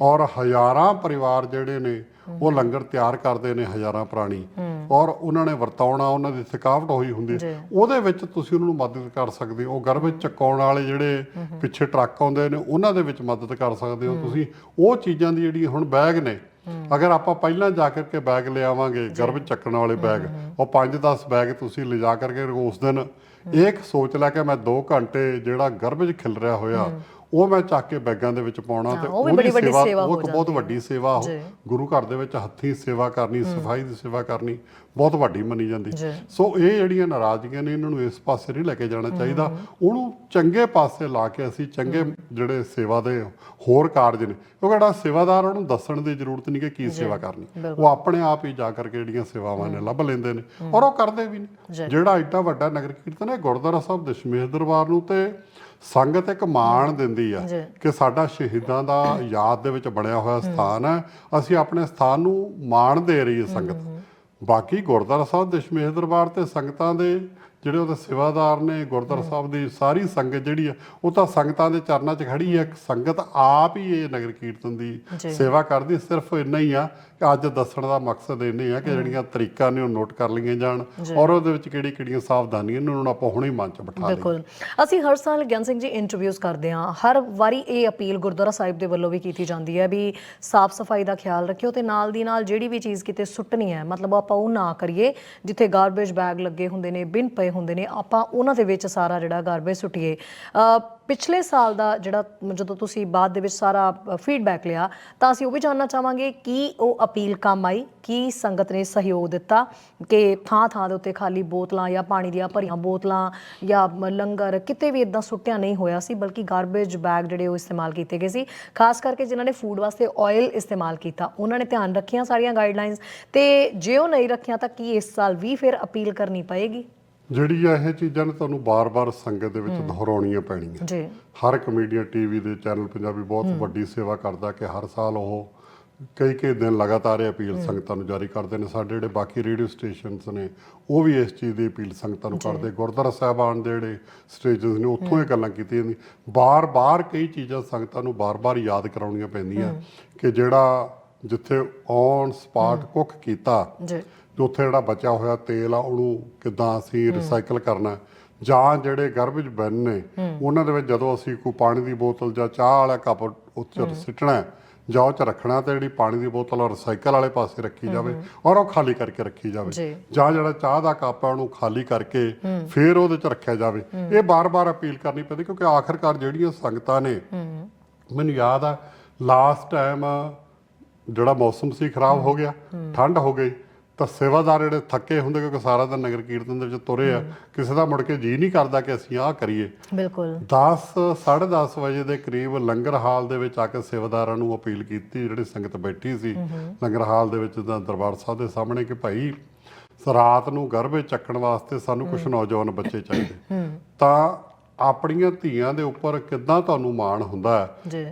ਔਰ ਹਜ਼ਾਰਾਂ ਪਰਿਵਾਰ ਜਿਹੜੇ ਨੇ ਉਹ ਲੰਗਰ ਤਿਆਰ ਕਰਦੇ ਨੇ ਹਜ਼ਾਰਾਂ ਪ੍ਰਾਣੀ। ਔਰ ਉਹਨਾਂ ਨੇ ਵਰਤਾਉਣਾ ਉਹਨਾਂ ਦੀ ਥਕਾਵਟ ਹੋਈ ਹੁੰਦੀ ਉਹਦੇ ਵਿੱਚ ਤੁਸੀਂ ਉਹਨਾਂ ਨੂੰ ਮਦਦ ਕਰ ਸਕਦੇ ਹੋ। ਗਰਭ ਚੱਕਾਉਣ ਵਾਲੇ ਜਿਹੜੇ ਪਿੱਛੇ ਟਰੱਕ ਆਉਂਦੇ ਨੇ ਉਹਨਾਂ ਦੇ ਵਿੱਚ ਮਦਦ ਕਰ ਸਕਦੇ ਹੋ ਤੁਸੀਂ। ਉਹ ਚੀਜ਼ਾਂ ਦੀ ਜਿਹੜੀ ਹੁਣ ਬੈਗ ਨੇ ਅਗਰ ਆਪਾਂ ਪਹਿਲਾਂ ਜਾ ਕਰਕੇ ਬੈਗ ਲਿਆਵਾਂਗੇ ਗਰਭ ਚੱਕਣ ਵਾਲੇ ਬੈਗ ਉਹ 5-10 ਬੈਗ ਤੁਸੀਂ ਲਿਜਾ ਕਰਕੇ ਉਸ ਦਿਨ ਇੱਕ ਸੋਚ ਲੈ ਕੇ ਮੈਂ 2 ਘੰਟੇ ਜਿਹੜਾ ਗਰਭ 'ਚ ਖਿਲ ਰਿਹਾ ਹੋਇਆ ਉਹ ਮੈਂ ਚੱਕ ਕੇ ਬੈਗਾਂ ਦੇ ਵਿੱਚ ਪਾਉਣਾ ਤੇ ਉਹ ਵੀ ਬੜੀ ਵੱਡੀ ਸੇਵਾ ਉਹ ਹੋ ਇੱਕ ਬਹੁਤ ਵੱਡੀ ਸੇਵਾ ਉਹ। ਗੁਰੂ ਘਰ ਦੇ ਵਿੱਚ ਹੱਥੀਂ ਸੇਵਾ ਕਰਨੀ ਸਫ਼ਾਈ ਦੀ ਸੇਵਾ ਕਰਨੀ ਬਹੁਤ ਵੱਡੀ ਮੰਨੀ ਜਾਂਦੀ। ਸੋ ਇਹ ਜਿਹੜੀਆਂ ਨਾਰਾਜ਼ਗੀਆਂ ਨੇ ਇਹਨਾਂ ਨੂੰ ਇਸ ਪਾਸੇ ਨਹੀਂ ਲੈ ਕੇ ਜਾਣਾ ਚਾਹੀਦਾ। ਉਹਨੂੰ ਚੰਗੇ ਪਾਸੇ ਲਾ ਕੇ ਅਸੀਂ ਚੰਗੇ ਜਿਹੜੇ ਸੇਵਾ ਦੇ ਹੋਰ ਕਾਰਜ ਨੇ ਕਿਉਂਕਿ ਜਿਹੜਾ ਸੇਵਾਦਾਰ ਉਹਨੂੰ ਦੱਸਣ ਦੀ ਜ਼ਰੂਰਤ ਨਹੀਂ ਕਿ ਕੀ ਸੇਵਾ ਕਰਨੀ। ਉਹ ਆਪਣੇ ਆਪ ਹੀ ਜਾ ਕਰਕੇ ਜਿਹੜੀਆਂ ਸੇਵਾਵਾਂ ਨੇ ਲੱਭ ਲੈਂਦੇ ਨੇ ਔਰ ਉਹ ਕਰਦੇ ਵੀ ਨੇ। ਜਿਹੜਾ ਐਡਾ ਵੱਡਾ ਨਗਰ ਕੀਰਤਨ ਹੈ ਗੁਰਦੁਆਰਾ ਸਾਹਿਬ ਦਸ਼ਮੇਸ਼ ਦਰਬਾਰ ਨੂੰ ਤੇ ਸੰਗਤ ਇੱਕ ਮਾਣ ਦਿੰਦੀ ਆ। ਕਿ ਸਾਡਾ ਸ਼ਹੀਦਾਂ ਦਾ ਯਾਦ ਦੇ ਵਿੱਚ ਬਣਿਆ ਹੋਇਆ ਸਥਾਨ ਹੈ। ਅਸੀਂ ਆਪਣੇ ਸਥਾਨ ਨੂੰ ਮਾਣ ਦੇ ਰਹੀ ਹੈ ਸੰਗਤ। ਬਾਕੀ ਗੁਰਦੁਆਰਾ ਸਾਹਿਬ ਦਸ਼ਮੇਸ਼ ਦਰਬਾਰ ਤੇ ਸੰਗਤਾਂ ਦੇ ਜਿਹੜੇ ਉਹਦੇ ਸੇਵਾਦਾਰ ਨੇ ਗੁਰਦੁਆਰਾ ਸਾਹਿਬ ਦੀ ਸਾਰੀ ਸੰਗਤ ਜਿਹੜੀ ਆ ਉਹ ਤਾਂ ਸੰਗਤਾਂ ਦੇ ਚਰਨਾਂ 'ਚ ਖੜੀ ਹੈ ਸੰਗਤ ਆਪ ਹੀ ਇਹ ਨਗਰ ਕੀਰਤਨ ਦੀ। ਸੇਵਾ ਕਰਦੀ ਸਿਰਫ ਇੰਨਾ ਹੀ ਆ ਕਿ ਅੱਜ ਦੱਸਣ ਦਾ ਮਕਸਦ ਹੀ ਆ ਕਿ ਜਿਹੜੀਆਂ ਤਰੀਕਾਂ ਨੇ ਉਹ ਨੋਟ ਕਰ ਲਈਆਂ ਜਾਣ ਔਰ ਉਹਦੇ ਵਿੱਚ ਕਿਹੜੀ ਕਿਹੜੀਆਂ ਸਾਵਧਾਨੀਆਂ ਨੇ ਉਹਨਾਂ ਨੂੰ ਆਪਾਂ ਹੁਣੇ ਮਨ 'ਚ ਬਿਠਾ ਲਈਏ। ਬਿਲਕੁਲ। ਅਸੀਂ ਹਰ ਸਾਲ ਗਿਆਨ ਸਿੰਘ ਜੀ ਇੰਟਰਵਿਊਜ਼ ਕਰਦੇ ਹਾਂ। ਹਰ ਵਾਰੀ ਇਹ ਅਪੀਲ ਗੁਰਦੁਆਰਾ ਸਾਹਿਬ ਦੇ ਵੱਲੋਂ ਵੀ ਕੀਤੀ ਜਾਂਦੀ ਹੈ ਵੀ ਸਾਫ਼ ਸਫ਼ਾਈ ਦਾ ਖਿਆਲ ਰੱਖਿਓ ਤੇ ਨਾਲ ਦੀ ਨਾਲ ਜਿਹੜੀ ਵੀ ਚੀਜ਼ ਕਿਤੇ ਸੁੱਟਣੀ ਹੈ ਮਤਲਬ ਆਪਾਂ ਉਹ ਨਾ ਕਰੀਏ ਜਿੱਥੇ ਗਾਰਬੇਜ ਬੈਗ ਲੱਗੇ ਹੁੰਦੇ ਨੇ ਬਿਨ ਪਏ ਹੁੰਦੇ ਨੇ ਆਪਾਂ ਉਹਨਾਂ ਦੇ ਵਿੱਚ ਸਾਰਾ ਜਿਹੜਾ ਗਾਰਬੇਜ ਸੁੱਟੀਏ। ਅ, ਪਿਛਲੇ ਸਾਲ ਦਾ ਜਿਹੜਾ ਜਦੋਂ ਤੁਸੀਂ ਬਾਅਦ ਦੇ ਵਿੱਚ ਸਾਰਾ ਫੀਡਬੈਕ ਲਿਆ ਤਾਂ ਅਸੀਂ ਉਹ ਵੀ ਜਾਣਨਾ ਚਾਹਾਂਗੇ ਕਿ ਉਹ ਅਪੀਲ ਕੰਮ ਆਈ ਕੀ ਸੰਗਤ ਨੇ ਸਹਿਯੋਗ ਦਿੱਤਾ ਕਿ ਥਾਂ ਥਾਂ ਦੇ ਉੱਤੇ ਖਾਲੀ ਬੋਤਲਾਂ ਜਾਂ ਪਾਣੀ ਦੀਆਂ ਭਰੀਆਂ ਬੋਤਲਾਂ ਜਾਂ ਲੰਗਰ ਕਿਤੇ ਵੀ ਇਦਾਂ ਸੁੱਟਿਆ ਨਹੀਂ ਹੋਇਆ ਸੀ ਬਲਕਿ ਗਾਰਬੇਜ ਬੈਗ ਜਿਹੜੇ ਉਹ ਇਸਤੇਮਾਲ ਕੀਤੇ ਗਏ ਸੀ। ਖਾਸ ਕਰਕੇ ਜਿਨ੍ਹਾਂ ਨੇ ਫੂਡ ਵਾਸਤੇ ਆਇਲ ਇਸਤੇਮਾਲ ਕੀਤਾ ਉਹਨਾਂ ਨੇ ਧਿਆਨ ਰੱਖੀਆਂ ਸਾਰੀਆਂ ਗਾਈਡਲਾਈਨਸ ਤੇ ਜੇ ਉਹ ਨਹੀਂ ਰੱਖੀਆਂ ਤਾਂ ਕੀ ਇਸ ਸਾਲ ਵੀ ਫਿਰ ਅਪੀਲ ਕਰਨੀ ਪਏਗੀ? ਜਿਹੜੀ ਆ ਇਹ ਚੀਜ਼ਾਂ ਨੇ ਤੁਹਾਨੂੰ ਬਾਰ-ਬਾਰ ਸੰਗਤ ਦੇ ਵਿੱਚ ਦੁਹਰਾਉਣੀਆਂ ਪੈਣੀਆਂ। ਜੀ। ਹਰ ਕਮੇਡੀਅਨ ਟੀਵੀ ਦੇ ਚੈਨਲ ਪੰਜਾਬੀ ਬਹੁਤ ਵੱਡੀ ਸੇਵਾ ਕਰਦਾ ਕਿ ਹਰ ਸਾਲ ਉਹ ਕਈ ਕਈ ਦਿਨ ਲਗਾਤਾਰ ਇਹ ਅਪੀਲ ਸੰਗਤਾਂ ਨੂੰ ਜਾਰੀ ਕਰਦੇ ਨੇ। ਸਾਡੇ ਜਿਹੜੇ ਬਾਕੀ ਰੇਡੀਓ ਸਟੇਸ਼ਨਸ ਨੇ ਉਹ ਵੀ ਇਸ ਚੀਜ਼ ਦੀ ਅਪੀਲ ਸੰਗਤਾਂ ਨੂੰ ਕਰਦੇ। ਗੁਰਦੁਆਰਾ ਸਾਹਿਬਾਨ ਦੇ ਜਿਹੜੇ ਸਟੇਜਸ ਨੇ ਉੱਥੋਂ ਇਹ ਗੱਲਾਂ ਕੀਤੀਆਂ ਨੇ। ਬਾਰ-ਬਾਰ ਕਈ ਚੀਜ਼ਾਂ ਸੰਗਤਾਂ ਨੂੰ ਬਾਰ-ਬਾਰ ਯਾਦ ਕਰਾਉਣੀਆਂ ਪੈਂਦੀਆਂ ਕਿ ਜਿਹੜਾ ਜਿੱਥੇ ਔਨ ਸਪਾਟ ਕੁੱਕ ਕੀਤਾ ਜੀ। ਤੇ ਉੱਥੇ ਜਿਹੜਾ ਬਚਿਆ ਹੋਇਆ ਤੇਲ ਆ ਉਹਨੂੰ ਕਿੱਦਾਂ ਅਸੀਂ ਰਿਸਾਈਕਲ ਕਰਨਾ। ਜਾਂ ਜਿਹੜੇ ਗਰਬੇਜ ਬਿਨ ਨੇ ਉਹਨਾਂ ਦੇ ਵਿੱਚ ਜਦੋਂ ਅਸੀਂ ਕੋਈ ਪਾਣੀ ਦੀ ਬੋਤਲ ਜਾਂ ਚਾਹ ਵਾਲਾ ਕੱਪ ਉੱਥੇ ਸਿੱਟਣਾ ਜਾਂ ਉਹ ਚ ਰੱਖਣਾ ਤੇ ਜਿਹੜੀ ਪਾਣੀ ਦੀ ਬੋਤਲ ਉਹ ਰਿਸਾਈਕਲ ਵਾਲੇ ਪਾਸੇ ਰੱਖੀ ਜਾਵੇ ਔਰ ਉਹ ਖਾਲੀ ਕਰਕੇ ਰੱਖੀ ਜਾਵੇ। ਜੀ। ਜਿਹੜਾ ਚਾਹ ਦਾ ਕੱਪ ਹੈ ਉਹਨੂੰ ਖਾਲੀ ਕਰਕੇ ਫਿਰ ਉਹਦੇ ਚ ਰੱਖਿਆ ਜਾਵੇ। ਇਹ ਬਾਰ-ਬਾਰ ਅਪੀਲ ਕਰਨੀ ਪੈਂਦੀ ਕਿਉਂਕਿ ਆਖਰਕਾਰ ਜਿਹੜੀਆਂ ਸੰਗਤਾਂ ਨੇ ਮੈਨੂੰ ਯਾਦ ਆ ਲਾਸਟ ਟਾਈਮ ਜਿਹੜਾ ਮੌਸਮ ਸੀ ਖਰਾਬ ਹੋ। ਗਿਆ ਠੰਡ ਹੋ ਗਈ ਤਾਂ ਸੇਵਾਦਾਰ ਜਿਹੜੇ ਥੱਕੇ ਹੁੰਦੇ ਕਿਉਂਕਿ ਸਾਰਾ ਦਿਨ ਨਗਰ ਕੀਰਤਨ ਦੇ ਵਿੱਚ ਤੁਰੇ ਆ ਕਿਸੇ ਦਾ ਮੁੜ ਕੇ ਜੀ ਨਹੀਂ ਕਰਦਾ ਕਿ ਅਸੀਂ ਆਹ ਕਰੀਏ। ਬਿਲਕੁਲ। 10 10:30 ਵਜੇ ਦੇ ਕਰੀਬ ਲੰਗਰ ਹਾਲ ਦੇ ਵਿੱਚ ਆ ਕੇ ਸੇਵਾਦਾਰਾਂ ਨੂੰ ਅਪੀਲ ਕੀਤੀ ਜਿਹੜੀ ਸੰਗਤ ਬੈਠੀ ਸੀ। ਲੰਗਰ ਹਾਲ ਦੇ ਵਿੱਚ ਤਾਂ ਦਰਬਾਰ ਸਾਹਿਬ ਦੇ ਸਾਹਮਣੇ ਕਿ ਭਾਈ ਰਾਤ ਨੂੰ ਗਰਭੇ ਚੱਕਣ ਵਾਸਤੇ ਸਾਨੂੰ ਕੁਝ ਨੌਜਵਾਨ ਬੱਚੇ ਚਾਹੀਦੇ। ਤਾਂ ਆਪਣੀਆਂ ਧੀਆਂ ਦੇ ਉੱਪਰ ਕਿੱਦਾਂ ਤੁਹਾਨੂੰ ਮਾਣ ਹੁੰਦਾ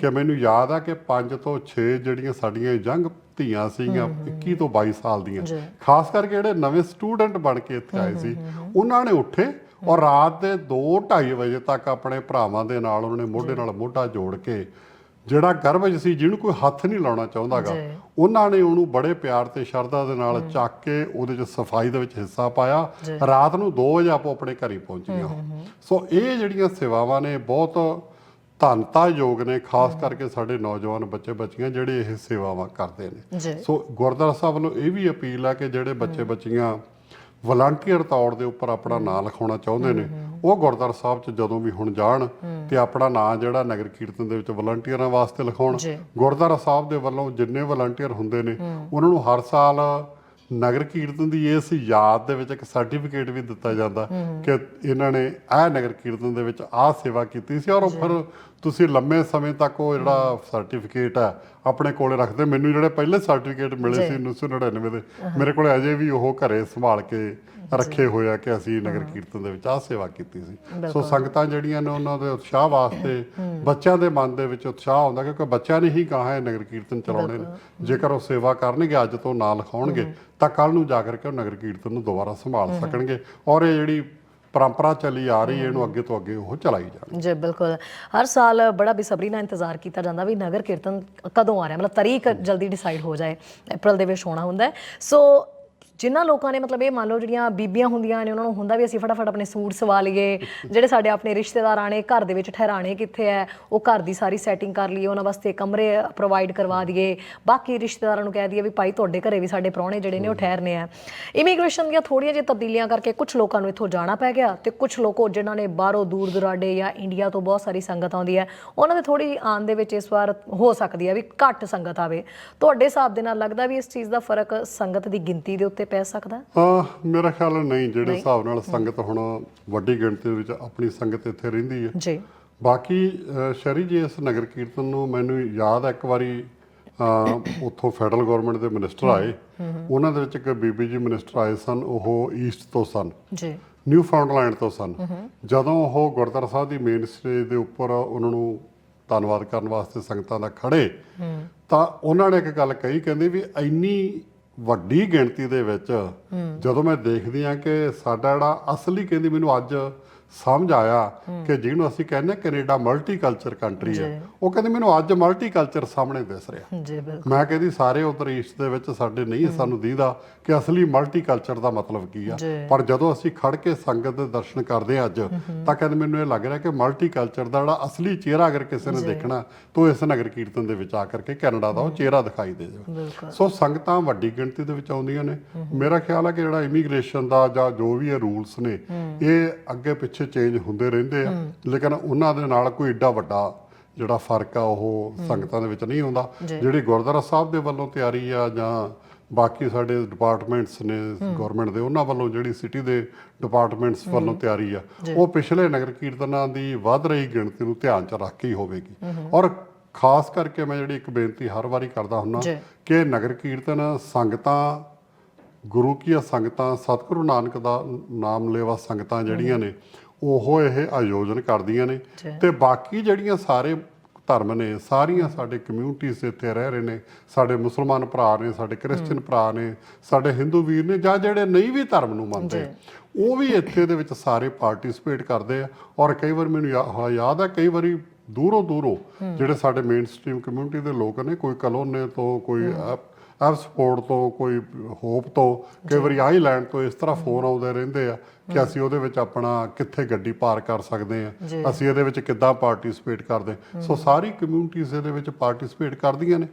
ਕਿ ਮੈਨੂੰ ਯਾਦ ਆ ਕਿ 5 ਤੋਂ 6 ਜਿਹੜੀਆਂ ਸਾਡੀਆਂ ਯੰਗ ਧੀਆਂ ਸੀਗੀਆਂ 21 ਤੋਂ 22 ਸਾਲ ਦੀਆਂ। ਖਾਸ ਕਰਕੇ ਜਿਹੜੇ ਨਵੇਂ ਸਟੂਡੈਂਟ ਬਣ ਕੇ ਇੱਥੇ ਆਏ ਸੀ ਉਹਨਾਂ ਨੇ ਉੱਠੇ ਔਰ ਰਾਤ ਦੇ 2:30 ਵਜੇ ਤੱਕ ਆਪਣੇ ਭਰਾਵਾਂ ਦੇ ਨਾਲ ਉਹਨਾਂ ਨੇ ਮੋਢੇ ਨਾਲ ਮੋਢਾ ਜੋੜ ਕੇ ਜਿਹੜਾ ਗਰਭ ਸੀ ਜਿਹਨੂੰ ਕੋਈ ਹੱਥ ਨਹੀਂ ਲਾਉਣਾ ਚਾਹੁੰਦਾਗਾ। ਉਹਨਾਂ ਨੇ ਉਹਨੂੰ ਬੜੇ ਪਿਆਰ ਤੇ ਸ਼ਰਧਾ ਦੇ ਨਾਲ ਚੱਕ ਕੇ ਉਹਦੇ ਚ ਸਫ਼ਾਈ ਦੇ ਵਿੱਚ ਹਿੱਸਾ ਪਾਇਆ। ਰਾਤ ਨੂੰ 2 ਵਜੇ ਆਪੋ ਆਪਣੇ ਘਰੀ ਪਹੁੰਚੀਆਂ ਸੋ ਇਹ ਜਿਹੜੀਆਂ ਸੇਵਾਵਾਂ ਨੇ ਬਹੁਤ ਧੰਨਤਾ ਯੋਗ ਨੇ ਖਾਸ ਕਰਕੇ ਸਾਡੇ ਨੌਜਵਾਨ ਬੱਚੇ ਬੱਚੀਆਂ ਜਿਹੜੇ ਇਹ ਸੇਵਾਵਾਂ ਕਰਦੇ ਨੇ। ਸੋ ਗੁਰਦੁਆਰਾ ਸਾਹਿਬ ਵੱਲੋਂ ਇਹ ਵੀ ਅਪੀਲ ਹੈ ਕਿ ਜਿਹੜੇ ਬੱਚੇ ਬੱਚੀਆਂ ਵਲੰਟੀਅਰ ਤੌਰ ਦੇ ਉੱਪਰ ਆਪਣਾ ਨਾਂ ਲਿਖਾਉਣਾ ਚਾਹੁੰਦੇ ਨੇ ਉਹ ਗੁਰਦੁਆਰਾ ਸਾਹਿਬ 'ਚ ਜਦੋਂ ਵੀ ਹੁਣ ਜਾਣ ਤੇ ਆਪਣਾ ਨਾਂ ਜਿਹੜਾ ਨਗਰ ਕੀਰਤਨ ਦੇ ਵਿੱਚ ਵਲੰਟੀਅਰਾਂ ਵਾਸਤੇ ਲਿਖਾਉਣ। ਗੁਰਦੁਆਰਾ ਸਾਹਿਬ ਦੇ ਵੱਲੋਂ ਜਿੰਨੇ ਵਲੰਟੀਅਰ ਹੁੰਦੇ ਨੇ ਉਹਨਾਂ ਨੂੰ ਹਰ ਸਾਲ ਨਗਰ ਕੀਰਤਨ ਦੀ ਇਸ ਯਾਦ ਦੇ ਵਿੱਚ ਇੱਕ ਸਰਟੀਫਿਕੇਟ ਵੀ ਦਿੱਤਾ ਜਾਂਦਾ ਕਿ ਇਹਨਾਂ ਨੇ ਆਹ ਨਗਰ ਕੀਰਤਨ ਦੇ ਵਿੱਚ ਆਹ ਸੇਵਾ ਕੀਤੀ ਸੀ ਔਰ ਉਹ ਫਿਰ ਤੁਸੀਂ ਲੰਮੇ ਸਮੇਂ ਤੱਕ ਉਹ ਜਿਹੜਾ ਸਰਟੀਫਿਕੇਟ ਹੈ ਆਪਣੇ ਕੋਲੇ ਰੱਖਦੇ। ਮੈਨੂੰ ਜਿਹੜੇ ਪਹਿਲੇ ਸਰਟੀਫਿਕੇਟ ਮਿਲੇ ਸੀ 1999 ਦੇ ਮੇਰੇ ਕੋਲੇ ਅਜੇ ਵੀ ਉਹ ਘਰੇ ਸੰਭਾਲ ਕੇ ਰੱਖੇ ਹੋਏ ਆ ਕਿ ਅਸੀਂ ਨਗਰ ਕੀਰਤਨ ਦੇ ਵਿੱਚ ਆਹ ਸੇਵਾ ਕੀਤੀ ਸੀ। ਸੋ ਸੰਗਤਾਂ ਜਿਹੜੀਆਂ ਨੇ ਉਹਨਾਂ ਦੇ ਉਤਸ਼ਾਹ ਵਾਸਤੇ ਬੱਚਿਆਂ ਦੇ ਮਨ ਦੇ ਵਿੱਚ ਉਤਸ਼ਾਹ ਹੁੰਦਾ ਕਿਉਂਕਿ ਬੱਚਿਆਂ ਨੇ ਹੀ ਕਹਾ ਨਗਰ ਕੀਰਤਨ ਚਲਾਉਣੇ ਨੇ। ਜੇਕਰ ਉਹ ਸੇਵਾ ਕਰਨਗੇ ਅੱਜ ਤੋਂ ਨਾਲ ਲਿਖਾਉਣਗੇ ਤਾਂ ਕੱਲ ਨੂੰ ਜਾ ਕਰਕੇ ਉਹ ਨਗਰ ਕੀਰਤਨ ਨੂੰ ਦੁਬਾਰਾ ਸੰਭਾਲ ਸਕਣਗੇ। ਔਰ ਇਹ ਜਿਹੜੀ ਪਰੰਪਰਾ ਚੱਲੀ ਆ ਰਹੀ ਹੈ, ਇਹਨੂੰ ਅੱਗੇ ਤੋਂ ਅੱਗੇ ਉਹ ਚਲਾਈ ਜਾਣ ਜੀ, ਬਿਲਕੁਲ। ਹਰ ਸਾਲ ਬੜਾ ਬੇਸਬਰੀ ਨਾਲ ਇੰਤਜ਼ਾਰ ਕੀਤਾ ਜਾਂਦਾ ਵੀ ਨਗਰ ਕੀਰਤਨ ਕਦੋਂ ਆ ਰਿਹਾ, ਮਤਲਬ ਤਾਰੀਖ ਜਲਦੀ ਡਿਸਾਈਡ ਹੋ ਜਾਏ, ਅਪ੍ਰੈਲ ਦੇ ਵਿੱਚ ਹੋਣਾ ਹੁੰਦਾ ਸੋ ਜਿਨ੍ਹਾਂ ਲੋਕਾਂ ਨੇ ਮਤਲਬ ਇਹ ਮੰਨ ਲਓ ਜਿਹੜੀਆਂ ਬੀਬੀਆਂ ਹੁੰਦੀਆਂ ਨੇ ਉਹਨਾਂ ਨੂੰ ਹੁੰਦਾ ਵੀ ਅਸੀਂ ਫਟਾਫਟ ਆਪਣੇ ਸੂਟ ਸਵਾ ਲਈਏ। *laughs* ਜਿਹੜੇ ਸਾਡੇ ਆਪਣੇ ਰਿਸ਼ਤੇਦਾਰ ਆਣੇ ਘਰ ਦੇ ਵਿੱਚ ਠਹਿਰਾਣੇ ਕਿੱਥੇ ਹੈ ਉਹ ਘਰ ਦੀ ਸਾਰੀ ਸੈਟਿੰਗ ਕਰ ਲਈਏ ਉਹਨਾਂ ਵਾਸਤੇ ਕਮਰੇ ਪ੍ਰੋਵਾਈਡ ਕਰਵਾ ਦਈਏ। ਬਾਕੀ ਰਿਸ਼ਤੇਦਾਰਾਂ ਨੂੰ ਕਹਿ ਦਈਏ ਵੀ ਭਾਈ ਤੁਹਾਡੇ ਘਰੇ ਵੀ ਸਾਡੇ ਪ੍ਰਾਹੁਣੇ ਜਿਹੜੇ ਨੇ ਉਹ ਠਹਿਰਨੇ ਆ ਇਮੀਗ੍ਰੇਸ਼ਨ ਦੀਆਂ ਥੋੜੀਆਂ ਜਿਹੀਆਂ ਤਬਦੀਲੀਆਂ ਕਰਕੇ ਕੁਝ ਲੋਕਾਂ ਨੂੰ ਇੱਥੋਂ ਜਾਣਾ ਪੈ ਗਿਆ ਤੇ ਕੁਝ ਲੋਕੋ ਜਿਨ੍ਹਾਂ ਨੇ ਬਾਹਰੋਂ ਦੂਰ ਦੁਰਾਡੇ ਜਾਂ ਇੰਡੀਆ ਤੋਂ ਬਹੁਤ ਸਾਰੀ ਸੰਗਤ ਆਉਂਦੀ ਹੈ ਉਹਨਾਂ ਦੇ ਥੋੜੀ ਆਉਣ ਦੇ ਵਿੱਚ ਇਸ ਵਾਰ ਹੋ ਸਕਦੀ ਹੈ ਵੀ ਘੱਟ ਸੰਗਤ ਆਵੇ। ਤੁਹਾਡੇ ਹਿਸਾਬ ਦੇ ਨਾਲ ਲੱਗਦਾ ਵੀ ਇਸ ਚੀਜ਼ ਦਾ ਫ਼ਰਕ ਸੰਗਤ ਦੀ ਗਿਣਤੀ ਦੇ ਉੱਤੇ ਪੈ ਸਕਦਾ? ਹਾਂ ਮੇਰਾ ਖਿਆਲ ਨਹੀਂ। ਜਿਹੜੇ ਹਿਸਾਬ ਨਾਲ ਸੰਗਤ ਹੁਣ ਵੱਡੀ ਗਿਣਤੀ ਵਿੱਚ ਆਪਣੀ ਸੰਗਤ ਇੱਥੇ ਰਹਿੰਦੀ ਹੈ। ਜੀ। ਬਾਕੀ ਸ਼ਰੀ ਜੀ ਇਸ ਨਗਰ ਕੀਰਤਨ ਨੂੰ ਮੈਨੂੰ ਯਾਦ ਹੈ ਇੱਕ ਵਾਰੀ ਉੱਥੋਂ ਫੈਡਰਲ ਗਵਰਨਮੈਂਟ ਦੇ ਮਿਨਿਸਟਰ ਆਏ। ਉਹਨਾਂ ਦੇ ਵਿੱਚ ਇੱਕ ਬੀਬੀ ਜੀ ਮਿਨਿਸਟਰ ਆਏ ਸਨ ਉਹ ਈਸਟ ਤੋਂ ਸਨ। ਜੀ। ਨਿਊ ਫਾਊਂਡਲੈਂਡ ਤੋਂ ਸਨ। ਜਦੋਂ ਉਹ ਗੁਰਦੁਆਰਾ ਸਾਹਿਬ ਦੀ ਮੇਨ ਸਟੇਜ ਦੇ ਉੱਪਰ ਉਹਨਾਂ ਨੂੰ ਧੰਨਵਾਦ ਕਰਨ ਵਾਸਤੇ ਸੰਗਤਾਂ ਦਾ ਖੜੇ ਤਾਂ ਉਹਨਾਂ ਨੇ ਇੱਕ ਗੱਲ ਕਹੀ ਕਹਿੰਦੇ ਵੀ ਇੰਨੀ ਵੱਡੀ ਗਿਣਤੀ ਦੇ ਵਿੱਚ ਜਦੋਂ ਮੈਂ ਦੇਖਦੀ ਆ ਕਿ ਸਾਡਾ ਜਿਹੜਾ ਅਸਲੀ ਕਹਿੰਦੀ ਮੈਨੂੰ ਅੱਜ ਸਮਝ ਆਇਆ ਕਿ ਜਿਹਨੂੰ ਅਸੀਂ ਕਹਿੰਦੇ ਕੈਨੇਡਾ ਮਲਟੀਕਲਚਰ ਕੰਟਰੀ ਹੈ ਉਹ ਕਹਿੰਦੇ ਮੈਨੂੰ ਅੱਜ ਮਲਟੀਕਲਚਰ ਸਾਹਮਣੇ ਦਿਸ ਰਿਹਾ। ਜੀ ਬਿਲਕੁਲ। ਮੈਂ ਕਹਿੰਦੀ ਸਾਰੇ ਉਧਰ ਈਸਟ ਦੇ ਵਿੱਚ ਸਾਡੇ ਨਹੀਂ ਸਾਨੂੰ ਦੀਦਾ ਕਿ ਅਸਲੀ ਮਲਟੀਕਲਚਰ ਦਾ ਮਤਲਬ ਕੀ ਆ। ਪਰ ਜਦੋਂ ਅਸੀਂ ਖੜ ਕੇ ਸੰਗਤ ਦੇ ਦਰਸ਼ਨ ਕਰਦੇ ਅੱਜ ਤਾਂ ਕਹਿੰਦੇ ਮੈਨੂੰ ਇਹ ਲੱਗ ਰਿਹਾ ਕਿ ਮਲਟੀਕਲਚਰ ਦਾ ਜਿਹੜਾ ਅਸਲੀ ਚਿਹਰਾ ਅਗਰ ਕਿਸੇ ਨੇ ਦੇਖਣਾ ਤਾਂ ਇਸ ਨਗਰ ਕੀਰਤਨ ਦੇ ਵਿੱਚ ਆ ਕਰਕੇ ਕੈਨੇਡਾ ਦਾ ਉਹ ਚਿਹਰਾ ਦਿਖਾਈ ਦੇ ਜਾਵੇ। ਸੋ ਸੰਗਤਾਂ ਵੱਡੀ ਗਿਣਤੀ ਦੇ ਵਿੱਚ ਆਉਂਦੀਆਂ ਨੇ। ਮੇਰਾ ਖਿਆਲ ਹੈ ਕਿ ਜਿਹੜਾ ਇਮੀਗ੍ਰੇਸ਼ਨ ਦਾ ਜਾਂ ਜੋ ਵੀ ਇਹ ਰੂਲਸ ਨੇ ਇਹ ਅੱਗੇ ਪਿੱਛੇ ਚੇਂਜ ਹੁੰਦੇ ਰਹਿੰਦੇ ਆ। ਲੇਕਿਨ ਉਹਨਾਂ ਦੇ ਨਾਲ ਕੋਈ ਏਡਾ ਵੱਡਾ ਜਿਹੜਾ ਫ਼ਰਕ ਆ ਉਹ ਸੰਗਤਾਂ ਦੇ ਵਿੱਚ ਨਹੀਂ ਆਉਂਦਾ। ਜਿਹੜੀ ਗੁਰਦੁਆਰਾ ਸਾਹਿਬ ਦੇ ਵੱਲੋਂ ਤਿਆਰੀ ਆ ਜਾਂ ਬਾਕੀ ਸਾਡੇ ਡਿਪਾਰਟਮੈਂਟਸ ਨੇ ਗਵਰਨਮੈਂਟ ਦੇ ਉਹਨਾਂ ਵੱਲੋਂ ਜਿਹੜੀ ਸਿਟੀ ਦੇ ਡਿਪਾਰਟਮੈਂਟਸ ਵੱਲੋਂ ਤਿਆਰੀ ਆ ਉਹ ਪਿਛਲੇ ਨਗਰ ਕੀਰਤਨਾਂ ਦੀ ਵੱਧ ਰਹੀ ਗਿਣਤੀ ਨੂੰ ਧਿਆਨ ਚ ਰੱਖ ਕੇ ਹੀ ਹੋਵੇਗੀ। ਔਰ ਖਾਸ ਕਰਕੇ ਮੈਂ ਜਿਹੜੀ ਇੱਕ ਬੇਨਤੀ ਹਰ ਵਾਰੀ ਕਰਦਾ ਹੁੰਨਾ। ਕਿ ਨਗਰ ਕੀਰਤਨ ਸੰਗਤਾਂ ਗੁਰੂ ਕੀਆਂ ਸੰਗਤਾਂ ਸਤਿਗੁਰੂ ਨਾਨਕ ਦਾ ਨਾਮ ਲੈਵਾ ਸੰਗਤਾਂ ਜਿਹੜੀਆਂ ਨੇ ਉਹ ਇਹ ਆਯੋਜਨ ਕਰਦੀਆਂ ਨੇ। ਤੇ ਬਾਕੀ ਜਿਹੜੀਆਂ ਸਾਰੇ ਧਰਮ ਨੇ ਸਾਰੀਆਂ ਸਾਡੇ ਕਮਿਊਨਿਟੀਜ਼ ਇੱਥੇ ਰਹਿ ਰਹੇ ਨੇ ਸਾਡੇ ਮੁਸਲਮਾਨ ਭਰਾ ਨੇ ਸਾਡੇ ਕ੍ਰਿਸਚੀਅਨ ਭਰਾ ਨੇ ਸਾਡੇ ਹਿੰਦੂ ਵੀਰ ਨੇ ਜਾਂ ਜਿਹੜੇ ਨਹੀਂ ਵੀ ਧਰਮ ਨੂੰ ਮੰਨਦੇ ਉਹ ਵੀ ਇੱਥੇ ਦੇ ਵਿੱਚ ਸਾਰੇ ਪਾਰਟਿਸਿਪੇਟ ਕਰਦੇ ਆ। ਔਰ ਕਈ ਵਾਰ ਮੈਨੂੰ ਯਾਦ ਹੈ ਕਈ ਵਾਰੀ ਦੂਰੋਂ ਦੂਰੋਂ ਜਿਹੜੇ ਸਾਡੇ ਮੇਨ ਸਟ੍ਰੀਮ ਕਮਿਊਨਿਟੀ ਦੇ ਲੋਕ ਨੇ ਕੋਈ ਕਲੋਨੇ ਤੋਂ ਕੋਈ ਐਪ ਸਪੋਰਟ ਤੋਂ ਕੋਈ ਹੋਪ ਤੋਂ ਕਈ ਵਾਰੀ ਆਈਲੈਂਡ ਤੋਂ ਇਸ ਤਰ੍ਹਾਂ ਫੋਨ ਆਉਂਦੇ ਰਹਿੰਦੇ ਆ ਕਿ ਅਸੀਂ ਉਹਦੇ ਵਿੱਚ ਆਪਣਾ ਕਿੱਥੇ ਗੱਡੀ ਪਾਰ ਕਰ ਸਕਦੇ ਆ। ਅਸੀਂ ਇਹਦੇ ਵਿੱਚ ਕਿੱਦਾਂ ਪਾਰਟਿਸਿਪੇਟ ਕਰਦੇ ਸੋ ਸਾਰੀ ਕਮਿਊਨਿਟੀਜ਼ ਇਹਦੇ ਵਿੱਚ ਪਾਰਟਿਸਿਪੇਟ ਕਰਦੀਆਂ ਨੇ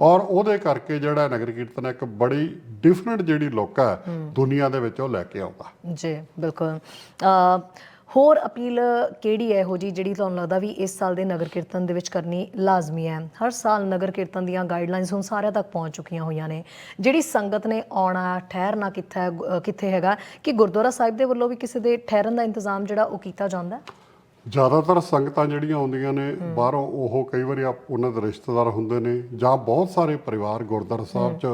ਔਰ ਉਹਦੇ ਕਰਕੇ ਜਿਹੜਾ ਨਗਰ ਕੀਰਤਨ ਇੱਕ ਬੜੀ ਡਿਫਰੈਂਟ ਜਿਹੜੀ ਲੋਕ ਹੈ ਦੁਨੀਆ ਦੇ ਵਿੱਚ ਉਹ ਲੈ ਕੇ ਆਉਂਦਾ। ਜੀ ਬਿਲਕੁਲ। ਹੋਰ ਅਪੀਲ ਕਿਹੜੀ ਹੈ ਇਹੋ ਜੀ ਜਿਹੜੀ ਤੁਹਾਨੂੰ ਲੱਗਦਾ ਵੀ ਇਸ ਸਾਲ ਦੇ ਨਗਰ ਕੀਰਤਨ ਦੇ ਵਿੱਚ ਕਰਨੀ ਲਾਜ਼ਮੀ ਹੈ? ਹਰ ਸਾਲ ਨਗਰ ਕੀਰਤਨ ਦੀਆਂ ਗਾਈਡਲਾਈਨਸ ਹੁਣ ਸਾਰਿਆਂ ਤੱਕ ਪਹੁੰਚ ਚੁੱਕੀਆਂ ਹੋਈਆਂ ਨੇ। ਜਿਹੜੀ ਸੰਗਤ ਨੇ ਆਉਣਾ ਠਹਿਰਨਾ ਕਿੱਥੇ ਕਿੱਥੇ ਹੈਗਾ ਕਿ ਗੁਰਦੁਆਰਾ ਸਾਹਿਬ ਦੇ ਵੱਲੋਂ ਵੀ ਕਿਸੇ ਦੇ ਠਹਿਰਨ ਦਾ ਇੰਤਜ਼ਾਮ ਜਿਹੜਾ ਉਹ ਕੀਤਾ ਜਾਂਦਾ ਹੈ? ਜ਼ਿਆਦਾਤਰ ਸੰਗਤਾਂ ਜਿਹੜੀਆਂ ਆਉਂਦੀਆਂ ਨੇ ਬਾਹਰੋਂ ਉਹ ਕਈ ਵਾਰੀ ਆਪ- ਉਹਨਾਂ ਦੇ ਰਿਸ਼ਤੇਦਾਰ ਹੁੰਦੇ ਨੇ ਜਾਂ ਬਹੁਤ ਸਾਰੇ ਪਰਿਵਾਰ ਗੁਰਦੁਆਰਾ ਸਾਹਿਬ 'ਚ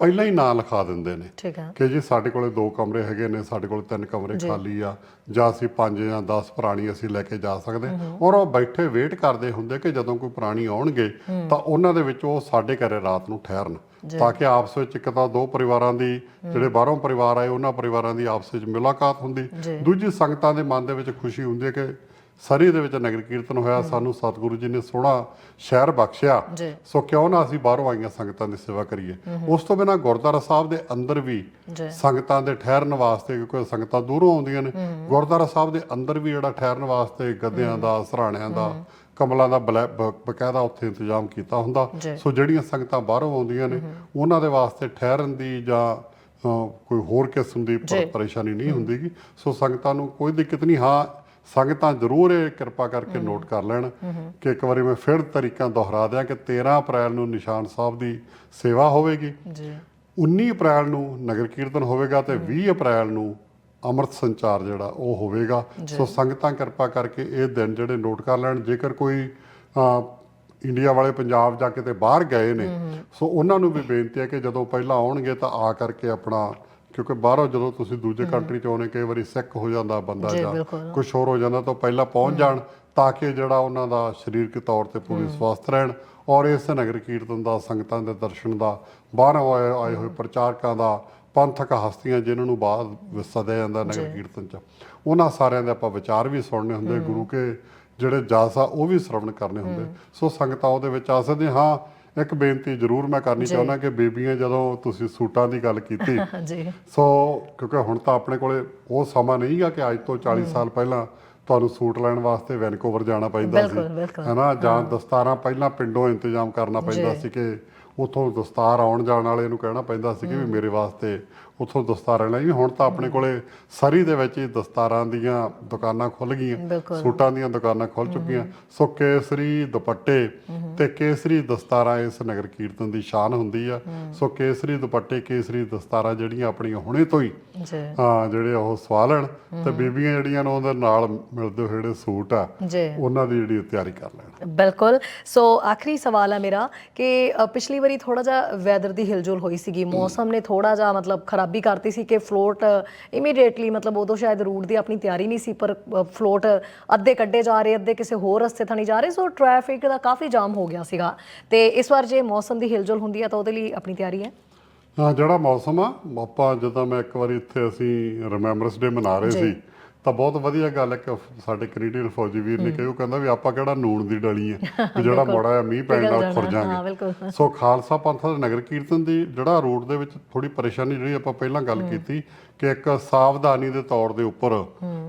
ਪਹਿਲਾਂ ਹੀ ਨਾਂ ਲਿਖਾ ਦਿੰਦੇ ਨੇ। ਠੀਕ ਕਿ ਜੀ ਸਾਡੇ ਕੋਲੇ ਦੋ ਕਮਰੇ ਹੈਗੇ ਨੇ ਸਾਡੇ ਕੋਲ ਤਿੰਨ ਕਮਰੇ ਖਾਲੀ ਆ ਜਾਂ ਅਸੀਂ ਪੰਜ ਜਾਂ 10 ਪ੍ਰਾਣੀ ਅਸੀਂ ਲੈ ਕੇ ਜਾ ਸਕਦੇ। ਔਰ ਉਹ ਬੈਠੇ ਵੇਟ ਕਰਦੇ ਹੁੰਦੇ ਕਿ ਜਦੋਂ ਕੋਈ ਪ੍ਰਾਣੀ ਆਉਣਗੇ ਤਾਂ ਉਹਨਾਂ ਦੇ ਵਿੱਚ ਉਹ ਸਾਡੇ ਘਰੇ ਰਾਤ ਨੂੰ ਠਹਿਰਨ। ਤਾਂ ਕਿ ਆਪਸ ਵਿੱਚ ਇੱਕ ਤਾਂ ਦੋ ਪਰਿਵਾਰਾਂ ਦੀ ਜਿਹੜੇ ਬਾਹਰੋਂ ਪਰਿਵਾਰ ਆਏ ਉਹਨਾਂ ਪਰਿਵਾਰਾਂ ਦੀ ਆਪਸ ਵਿੱਚ ਮੁਲਾਕਾਤ ਹੁੰਦੀ। ਦੂਜੀ ਸੰਗਤਾਂ ਦੇ ਮਨ ਦੇ ਵਿੱਚ ਖੁਸ਼ੀ ਹੁੰਦੀ ਹੈ ਕਿ ਸਰੀ ਦੇ ਵਿੱਚ ਨਗਰ ਕੀਰਤਨ ਹੋਇਆ ਸਾਨੂੰ ਸਤਿਗੁਰੂ ਜੀ ਨੇ ਸੋਹਣਾ ਸ਼ਹਿਰ ਬਖਸ਼ਿਆ। ਸੋ ਕਿਉਂ ਨਾ ਅਸੀਂ ਬਾਹਰੋਂ ਆਈਆਂ ਸੰਗਤਾਂ ਦੀ ਸੇਵਾ ਕਰੀਏ। ਉਸ ਤੋਂ ਬਿਨਾਂ ਗੁਰਦੁਆਰਾ ਸਾਹਿਬ ਦੇ ਅੰਦਰ ਵੀ ਸੰਗਤਾਂ ਦੇ ਠਹਿਰਨ ਵਾਸਤੇ ਕਿਉਂਕਿ ਸੰਗਤਾਂ ਦੂਰੋਂ ਆਉਂਦੀਆਂ ਨੇ। ਗੁਰਦੁਆਰਾ ਸਾਹਿਬ ਦੇ ਅੰਦਰ ਵੀ ਜਿਹੜਾ ਠਹਿਰਨ ਵਾਸਤੇ ਗੱਦਿਆਂ ਦਾ ਸਰਾਣਿਆਂ ਦਾ ਕਮਲਾਂ ਦਾ ਬਕਾਇਦਾ ਉੱਥੇ ਇੰਤਜ਼ਾਮ ਕੀਤਾ ਹੁੰਦਾ। ਸੋ ਜਿਹੜੀਆਂ ਸੰਗਤਾਂ ਬਾਹਰੋਂ ਆਉਂਦੀਆਂ ਨੇ ਉਹਨਾਂ ਦੇ ਵਾਸਤੇ ਠਹਿਰਨ ਦੀ ਜਾਂ ਕੋਈ ਹੋਰ ਕਿਸਮ ਦੀ। ਪਰੇਸ਼ਾਨੀ ਨਹੀਂ ਹੁੰਦੀਗੀ। ਸੋ ਸੰਗਤਾਂ ਨੂੰ ਕੋਈ ਦਿੱਕਤ ਨਹੀਂ। ਹਾਂ ਸੰਗਤਾਂ ਜ਼ਰੂਰ ਇਹ ਕਿਰਪਾ ਕਰਕੇ ਨੋਟ ਕਰ ਲੈਣ ਕਿ ਇੱਕ ਵਾਰੀ ਮੈਂ ਫਿਰ ਤਰੀਕਾਂ ਦੁਹਰਾ ਦਿਆਂ ਕਿ 13 ਅਪ੍ਰੈਲ ਨੂੰ ਨਿਸ਼ਾਨ ਸਾਹਿਬ ਦੀ ਸੇਵਾ ਹੋਵੇਗੀ। ਜੀ। 19 ਅਪ੍ਰੈਲ ਨੂੰ ਨਗਰ ਕੀਰਤਨ ਹੋਵੇਗਾ ਤੇ 20 ਅਪ੍ਰੈਲ ਨੂੰ ਅੰਮ੍ਰਿਤ ਸੰਚਾਰ ਜਿਹੜਾ ਉਹ ਹੋਵੇਗਾ। ਸੋ ਸੰਗਤਾਂ ਕਿਰਪਾ ਕਰਕੇ ਇਹ ਦਿਨ ਜਿਹੜੇ ਨੋਟ ਕਰ ਲੈਣ। ਜੇਕਰ ਕੋਈ ਇੰਡੀਆ ਵਾਲੇ ਪੰਜਾਬ ਜਾ ਕੇ ਤੇ ਬਾਹਰ ਗਏ ਨੇ ਸੋ ਉਹਨਾਂ ਨੂੰ ਵੀ ਬੇਨਤੀ ਹੈ ਕਿ ਜਦੋਂ ਪਹਿਲਾਂ ਆਉਣਗੇ ਤਾਂ ਆ ਕਰਕੇ ਆਪਣਾ ਕਿਉਂਕਿ ਬਾਹਰੋਂ ਜਦੋਂ ਤੁਸੀਂ ਦੂਜੇ ਕੰਟਰੀ ਚ ਆਉਣੇ ਕਈ ਵਾਰੀ ਸਿੱਕ ਹੋ ਜਾਂਦਾ ਬੰਦਾ ਜੀ, ਜਾਂ ਬਿਲਕੁਲ। ਕੁਝ ਹੋਰ ਹੋ ਜਾਂਦਾ ਤਾਂ ਪਹਿਲਾਂ ਪਹੁੰਚ ਜਾਣ ਤਾਂ ਕਿ ਜਿਹੜਾ ਉਹਨਾਂ ਦਾ ਸਰੀਰਕ ਤੌਰ ਤੇ ਪੂਰੀ ਸਵਸਥ ਰਹਿਣ ਔਰ ਇਸ ਨਗਰ ਕੀਰਤਨ ਦਾ ਸੰਗਤਾਂ ਦੇ ਦਰਸ਼ਨ ਦਾ ਬਾਹਰੋਂ ਆਏ ਆਏ ਹੋਏ ਪ੍ਰਚਾਰਕਾਂ ਦਾ ਪੰਥਕ ਹਸਤੀਆਂ ਜਿਨ੍ਹਾਂ ਨੂੰ ਬਾਅਦ ਸਦਿਆ ਜਾਂਦਾ ਨਗਰ ਕੀਰਤਨ ਚ ਉਹਨਾਂ ਸਾਰਿਆਂ ਦੇ ਆਪਾਂ ਵਿਚਾਰ ਵੀ ਸੁਣਨੇ ਹੁੰਦੇ ਗੁਰੂ ਕੇ ਜਿਹੜੇ ਜਸ ਆ ਉਹ ਵੀ ਸ਼ਰਵਣ ਕਰਨੇ ਹੁੰਦੇ। ਸੋ ਸੰਗਤਾਂ ਉਹਦੇ ਵਿੱਚ ਆ ਸਕਦੇ ਹਾਂ ਇੱਕ ਬੇਨਤੀ ਜ਼ਰੂਰ ਮੈਂ ਕਰਨੀ ਚਾਹੁੰਦਾ ਕਿ ਬੇਬੀਆਂ ਜਦੋਂ ਤੁਸੀਂ ਸੂਟਾਂ ਦੀ ਗੱਲ ਕੀਤੀ *laughs* ਜੀ। ਸੋ ਕਿਉਂਕਿ ਹੁਣ ਤਾਂ ਆਪਣੇ ਕੋਲੇ ਉਹ ਸਮਾਂ ਨਹੀਂਗਾ ਕਿ ਅੱਜ ਤੋਂ 40 ਸਾਲ ਪਹਿਲਾਂ ਤੁਹਾਨੂੰ ਸੂਟ ਲੈਣ ਵਾਸਤੇ ਵੈਨਕੂਵਰ ਜਾਣਾ ਪੈਂਦਾ ਸੀ। ਹਨਾ ਜਾਂ ਦਸਤਾਰਾਂ ਪਹਿਲਾਂ ਪਿੰਡੋਂ ਇੰਤਜ਼ਾਮ ਕਰਨਾ ਪੈਂਦਾ। ਸੀ ਕਿ ਉਥੋਂ ਦਸਤਾਰ ਆਉਣ ਜਾਣ ਵਾਲੇ ਨੂੰ ਕਹਿਣਾ ਪੈਂਦਾ ਸੀ ਕਿ ਵੀ ਮੇਰੇ ਵਾਸਤੇ ਉਥੋਂ ਦਸਤਾਰਾਂ ਲਈ ਹੁਣ ਤਾਂ ਆਪਣੇ ਕੋਲੇ ਸਰੀ ਦੇ ਵਿੱਚ ਹੀ ਦਸਤਾਰਾਂ ਦੀਆਂ ਦੁਕਾਨਾਂ ਖੁੱਲ ਗਈਆਂ। ਸੂਟਾਂ ਦੀਆਂ ਦੁਕਾਨਾਂ ਖੁੱਲ ਚੁੱਕੀਆਂ। ਸੋ ਕੇਸਰੀ ਦੁਪੱਟੇ ਤੇ ਕੇਸਰੀ ਦਸਤਾਰਾਂ ਇਸ ਨਗਰ ਕੀਰਤਨ ਦੀ ਸ਼ਾਨ ਹੁੰਦੀ ਆ। ਸੋ ਕੇਸਰੀ ਦੁਪੱਟੇ ਕੇਸਰੀ ਦਸਤਾਰਾਂ ਜਿਹੜੀਆਂ ਆਪਣੀਆਂ ਹੁਣੇ ਤੋਂ ਹੀ ਹਾਂ ਜਿਹੜੇ ਉਹ ਸਵਾ ਲੈਣ ਤੇ ਬੀਬੀਆਂ ਜਿਹੜੀਆਂ ਨੇ ਉਹਦੇ ਨਾਲ ਮਿਲਦੇ ਜਿਹੜੇ ਸੂਟ ਆ ਉਹਨਾਂ ਦੀ ਜਿਹੜੀ ਤਿਆਰੀ ਕਰ ਲੈਣ। ਬਿਲਕੁਲ। ਸੋ ਆਖਰੀ ਸਵਾਲ ਹੈ ਮੇਰਾ ਕਿ ਪਿਛਲੀ ਵਾਰੀ ਥੋੜਾ ਜਿਹਾ ਵੈਦਰ ਦੀ ਹਿਲਜੁਲ ਹੋਈ ਸੀਗੀ। ਮੌਸਮ ਨੇ ਥੋੜਾ ਜਿਹਾ ਮਤਲਬ ਖਰਾਬੀ ਕਰਤੀ ਸੀ ਕਿ ਫਲੋਟ ਇਮੀਡੀਏਟਲੀ ਮਤਲਬ ਉਦੋਂ ਸ਼ਾਇਦ ਰੂਟ ਦੀ ਆਪਣੀ ਤਿਆਰੀ ਨਹੀਂ ਸੀ ਪਰ ਫਲੋਟ ਅੱਧੇ ਕੱਢੇ ਜਾ ਰਹੇ ਅੱਧੇ ਕਿਸੇ ਹੋਰ ਰਸਤੇ ਥਾਣੀ ਜਾ ਰਹੇ ਸੋ ਟ੍ਰੈਫਿਕ ਦਾ ਕਾਫੀ ਜਾਮ ਹੋ ਗਿਆ ਸੀਗਾ। ਤੇ ਇਸ ਵਾਰ ਜੇ ਮੌਸਮ ਦੀ ਹਿਲਜੁਲ ਹੁੰਦੀ ਹੈ ਤਾਂ ਉਹਦੇ ਲਈ ਆਪਣੀ ਤਿਆਰੀ ਹੈ? ਹਾਂ ਜਿਹੜਾ ਮੌਸਮ ਆ ਆਪਾਂ ਜਦੋਂ ਮੈਂ ਇੱਕ ਵਾਰੀ ਇੱਥੇ ਅਸੀਂ ਰਿਮੈਂਬਰਸ ਡੇ ਮਨਾ ਰਹੇ ਸੀ ਤਾਂ ਬਹੁਤ ਵਧੀਆ ਗੱਲ ਇੱਕ ਸਾਡੇ ਕੈਨੇਡੀਅਨ ਫੌਜੀ ਵੀਰ ਨੇ ਕਿਹਾ ਉਹ ਕਹਿੰਦਾ ਵੀ ਆਪਾਂ ਕਿਹੜਾ ਨੂਣ ਦੀ ਡਲੀ ਆ ਵੀ ਜਿਹੜਾ ਮੋੜਾ ਆ ਮੀਂਹ ਪੈਣ ਨਾਲ ਖੁਰ ਹਾਂ, ਜਾਾਂਗੇ। ਸੋ ਖਾਲਸਾ ਪੰਥ ਦੇ ਨਗਰ ਕੀਰਤਨ ਦੀ ਜਿਹੜਾ ਰੂਟ ਦੇ ਵਿੱਚ ਥੋੜੀ ਪਰੇਸ਼ਾਨੀ ਜਿਹੜੀ ਆਪਾਂ ਪਹਿਲਾਂ ਗੱਲ ਕੀਤੀ ਕਿ ਇੱਕ ਸਾਵਧਾਨੀ ਦੇ ਤੌਰ ਦੇ ਉੱਪਰ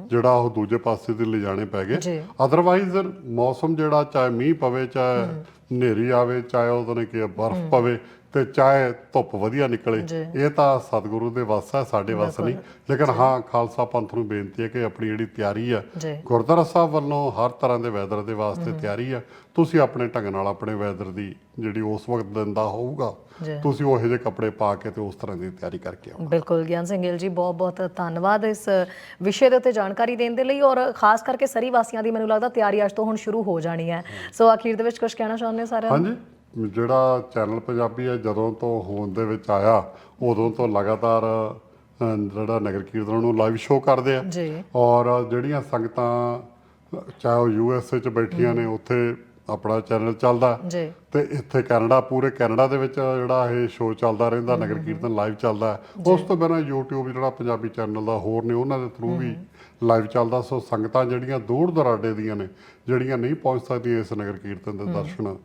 ਜਿਹੜਾ ਉਹ ਦੂਜੇ ਪਾਸੇ ਦੇ ਲਿਜਾਣੇ ਪੈ। ਗਏ। ਅਦਰਵਾਈਜ਼ ਮੌਸਮ ਜਿਹੜਾ ਚਾਹੇ ਮੀਂਹ ਪਵੇ ਚਾਹੇ ਹਨੇਰੀ ਆਵੇ ਚਾਹੇ ਉਹਦੇ ਕਿ ਬਰਫ਼ ਪਵੇ ਤੇ ਚਾਹੇ ਧੁੱਪ ਵਧੀਆ ਨਿਕਲੇ ਜੀ। ਇਹ ਤਾਂ ਸਤਿਗੁਰੂ ਦੇ ਵੱਸ ਹੈ ਸਾਡੇ ਵੱਸ ਨਹੀਂ। ਲੇਕਿਨ ਹਾਂ ਖਾਲਸਾ ਪੰਥ ਨੂੰ ਬੇਨਤੀ ਹੈ ਕਿ ਆਪਣੀ ਜਿਹੜੀ ਤਿਆਰੀ ਆ ਜੀ। ਗੁਰਦੁਆਰਾ ਸਾਹਿਬ ਵੱਲੋਂ ਹਰ ਤਰ੍ਹਾਂ ਦੇ ਵੈਦਰ ਦੇ ਵਾਸਤੇ ਤਿਆਰੀ ਆ। ਤੁਸੀਂ ਆਪਣੇ ਢੰਗ ਨਾਲ ਆਪਣੇ ਵੈਦਰ ਦੀ ਜਿਹੜੀ ਉਸ ਵਕਤ ਦਿਨ ਦਾ ਹੋਊਗਾ ਜੀ। ਤੁਸੀਂ ਉਹੋ ਜਿਹੇ ਕੱਪੜੇ ਪਾ ਕੇ ਤੇ ਉਸ ਤਰ੍ਹਾਂ ਦੀ ਤਿਆਰੀ ਕਰਕੇ ਆਓ। ਬਿਲਕੁਲ ਗਿਆਨ ਸਿੰਘ ਗਿੱਲ ਜੀ ਬਹੁਤ ਬਹੁਤ ਧੰਨਵਾਦ ਇਸ ਵਿਸ਼ੇ ਦੇ ਉੱਤੇ ਜਾਣਕਾਰੀ ਦੇਣ ਦੇ ਲਈ। ਔਰ ਖਾਸ ਕਰਕੇ ਸਰੀ ਵਾਸੀਆਂ ਦੀ ਮੈਨੂੰ ਲੱਗਦਾ ਤਿਆਰੀ ਅੱਜ ਤੋਂ ਹੁਣ ਸ਼ੁਰੂ ਹੋ ਜਾਣੀ ਹੈ। ਸੋ ਅਖੀਰ ਦੇ ਵਿੱਚ ਕੁਝ ਕਹਿਣਾ ਚਾਹੁੰਦੇ ਹੋ ਸਾਰਿਆਂ ਨੂੰ? ਹਾਂਜੀ। ਜਿਹੜਾ ਚੈਨਲ ਪੰਜਾਬੀ ਹੈ ਜਦੋਂ ਤੋਂ ਹੋਂਦ ਦੇ ਵਿੱਚ ਆਇਆ ਉਦੋਂ ਤੋਂ ਲਗਾਤਾਰ ਜਿਹੜਾ ਨਗਰ ਕੀਰਤਨ ਨੂੰ ਲਾਈਵ ਸ਼ੋਅ ਕਰਦੇ ਆ। ਜੀ। ਔਰ ਜਿਹੜੀਆਂ ਸੰਗਤਾਂ ਚਾਹੇ ਉਹ ਯੂ ਐਸ ਏ ਚ ਬੈਠੀਆਂ ਨੇ ਉੱਥੇ ਆਪਣਾ ਚੈਨਲ ਚੱਲਦਾ। ਜੀ। ਤੇ ਇੱਥੇ ਕੈਨੇਡਾ ਪੂਰੇ ਕੈਨੇਡਾ ਦੇ ਵਿੱਚ ਜਿਹੜਾ ਇਹ ਸ਼ੋਅ ਚੱਲਦਾ ਰਹਿੰਦਾ ਨਗਰ ਕੀਰਤਨ ਲਾਈਵ ਚੱਲਦਾ। ਉਸ ਤੋਂ ਬਿਨਾਂ YouTube ਜਿਹੜਾ ਪੰਜਾਬੀ ਚੈਨਲ ਦਾ ਹੋਰ ਨੇ ਉਹਨਾਂ ਦੇ ਥਰੂ ਵੀ ਲਾਈਵ ਚੱਲਦਾ। ਸੋ ਸੰਗਤਾਂ ਜਿਹੜੀਆਂ ਦੂਰ ਦਰਾਡੇ ਦੀਆਂ ਨੇ ਜਿਹੜੀਆਂ ਨਹੀਂ ਪਹੁੰਚ ਸਕਦੀਆਂ ਇਸ ਨਗਰ ਕੀਰਤਨ ਦੇ ਦਰਸ਼ਨ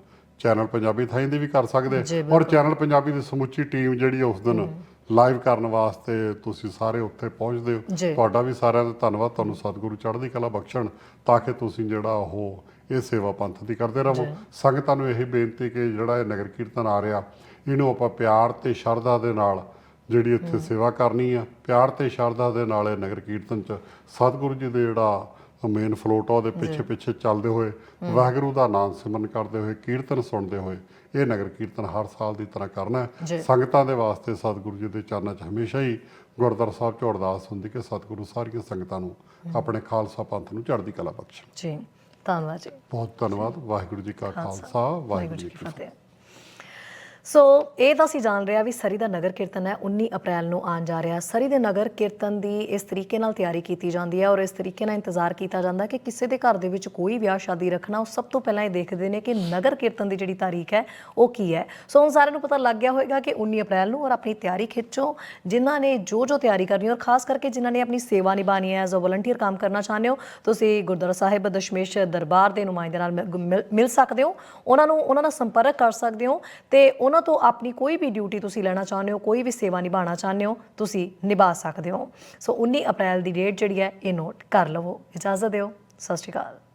ਚੈਨਲ ਪੰਜਾਬੀ ਥਾਈਂ ਦੇ ਵੀ ਕਰ ਸਕਦੇ ਔਰ ਚੈਨਲ ਪੰਜਾਬੀ ਦੀ ਸਮੁੱਚੀ ਟੀਮ ਜਿਹੜੀ ਉਸ ਦਿਨ ਲਾਈਵ ਕਰਨ ਵਾਸਤੇ ਤੁਸੀਂ ਸਾਰੇ ਉੱਥੇ ਪਹੁੰਚਦੇ। ਹੋ। ਤੁਹਾਡਾ ਵੀ ਸਾਰਿਆਂ ਦਾ ਧੰਨਵਾਦ। ਤੁਹਾਨੂੰ ਸਤਿਗੁਰੂ ਚੜ੍ਹਦੀ ਕਲਾ ਬਖਸ਼ਣ ਤਾਂ ਕਿ ਤੁਸੀਂ ਜਿਹੜਾ ਉਹ ਇਹ ਸੇਵਾ ਪੰਥ ਦੀ ਕਰਦੇ ਰਹੋ। ਸੰਗਤਾਂ ਨੂੰ ਇਹੀ ਬੇਨਤੀ ਕਿ ਜਿਹੜਾ ਇਹ ਨਗਰ ਕੀਰਤਨ ਆ ਰਿਹਾ ਇਹਨੂੰ ਆਪਾਂ ਪਿਆਰ ਤੇ ਸ਼ਰਧਾ ਦੇ ਨਾਲ ਜਿਹੜੀ ਇੱਥੇ ਸੇਵਾ ਕਰਨੀ ਆ ਪਿਆਰ ਤੇ ਸ਼ਰਧਾ ਦੇ ਨਾਲ ਇਹ ਨਗਰ ਕੀਰਤਨ ਚ ਸਤਿਗੁਰੂ ਜੀ ਦੇ ਜਿਹੜਾ ਮੇਨ ਫਲੋਟ ਆ ਉਹਦੇ ਪਿੱਛੇ ਪਿੱਛੇ ਚੱਲਦੇ ਹੋਏ ਵਾਹਿਗੁਰੂ ਦਾ ਨਾਮ ਸਿਮਰਨ ਕਰਦੇ ਹੋਏ ਕੀਰਤਨ ਸੁਣਦੇ ਹੋਏ ਇਹ ਨਗਰ ਕੀਰਤਨ ਹਰ ਸਾਲ ਦੀ ਤਰ੍ਹਾਂ ਕਰਨਾ। ਸੰਗਤਾਂ ਦੇ ਵਾਸਤੇ ਸਤਿਗੁਰੂ ਜੀ ਦੇ ਚਰਨਾਂ 'ਚ ਹਮੇਸ਼ਾ ਹੀ ਗੁਰਦੁਆਰਾ ਸਾਹਿਬ 'ਚ ਅਰਦਾਸ ਹੁੰਦੀ ਕਿ ਸਤਿਗੁਰੂ ਸਾਰੀਆਂ ਸੰਗਤਾਂ ਨੂੰ ਆਪਣੇ ਖਾਲਸਾ ਪੰਥ ਨੂੰ ਚੜ੍ਹਦੀ ਕਲਾ ਬਖਸ਼ਣ। ਜੀ ਧੰਨਵਾਦ ਜੀ। ਬਹੁਤ ਧੰਨਵਾਦ ਵਾਹਿਗੁਰੂ ਜੀ ਕਾ ਖਾਲਸਾ। ਵਾਹਿਗੁਰੂ ਜੀ ਕੀ ਫਤਿਹ। ਸੋ ਇਹ ਤਾਂ ਅਸੀਂ ਜਾਣ ਰਹੇ ਰਿਹਾ ਵੀ ਸਰੀ ਦਾ ਨਗਰ ਕੀਰਤਨ ਹੈ 19 ਅਪ੍ਰੈਲ ਨੂੰ ਆਉਣ ਜਾ ਰਿਹਾ ਸਰੀ ਦੇ ਨਗਰ ਕੀਰਤਨ ਦੀ ਇਸ ਤਰੀਕੇ ਨਾਲ ਤਿਆਰੀ ਕੀਤੀ ਜਾਂਦੀ ਹੈ ਔਰ ਇਸ ਤਰੀਕੇ ਨਾਲ ਇੰਤਜ਼ਾਰ ਕੀਤਾ ਜਾਂਦਾ ਕਿ ਕਿਸੇ ਦੇ ਘਰ ਦੇ ਵਿੱਚ ਕੋਈ ਵਿਆਹ ਸ਼ਾਦੀ ਰੱਖਣਾ, ਉਹ ਸਭ ਤੋਂ ਪਹਿਲਾਂ ਇਹ ਦੇਖਦੇ ਨੇ ਕਿ ਨਗਰ ਕੀਰਤਨ ਦੀ ਜਿਹੜੀ ਤਾਰੀਖ ਹੈ, ਉਹ ਕੀ ਹੈ। ਸੋ ਹੁਣ ਸਾਰਿਆਂ ਨੂੰ ਪਤਾ ਲੱਗ ਗਿਆ ਹੋਵੇਗਾ ਕਿ 19 ਅਪ੍ਰੈਲ ਨੂੰ ਔਰ ਆਪਣੀ ਤਿਆਰੀ ਖਿੱਚੋ, ਜਿਨ੍ਹਾਂ ਨੇ ਜੋ ਜੋ ਤਿਆਰੀ ਕਰਨੀ ਔਰ ਖਾਸ ਕਰਕੇ ਜਿਨ੍ਹਾਂ ਨੇ ਆਪਣੀ ਸੇਵਾ ਨਿਭਾਣੀ ਹੈ ਐਜ਼ ਅ ਵਲੰਟੀਅਰ ਕੰਮ ਕਰਨਾ ਚਾਹੁੰਦੇ ਹੋ, ਤੁਸੀਂ ਗੁਰਦੁਆਰਾ ਸਾਹਿਬ, ਦਸ਼ਮੇਸ਼ ਦਰਬਾਰ ਦੇ ਨੁਮਾਇੰਦੇ ਨਾਲ ਮਿਲ- ਮਿਲ- ਮਿਲ ਸਕਦੇ ਹੋ। ਉਹਨਾਂ ਨੂੰ, ਉਹਨਾਂ ਨਾਲ ਸੰਪਰਕ ਕਰ ਸਕਦੇ ਹੋ ਤੇ ਉਹਨਾਂ ਤੋਂ ਆਪਣੀ ਕੋਈ ਵੀ ਡਿਊਟੀ ਤੁਸੀਂ ਲੈਣਾ ਚਾਹੁੰਦੇ ਹੋ, ਕੋਈ ਵੀ ਸੇਵਾ ਨਿਭਾਉਣਾ ਚਾਹੁੰਦੇ ਹੋ, ਤੁਸੀਂ ਨਿਭਾ ਸਕਦੇ ਹੋ। ਸੋ 19 ਅਪ੍ਰੈਲ ਦੀ ਡੇਟ ਜਿਹੜੀ ਹੈ, ਇਹ ਨੋਟ ਕਰ ਲਵੋ। ਇਜਾਜ਼ਤ ਦਿਓ। ਸਤਿ ਸ਼੍ਰੀ ਅਕਾਲ।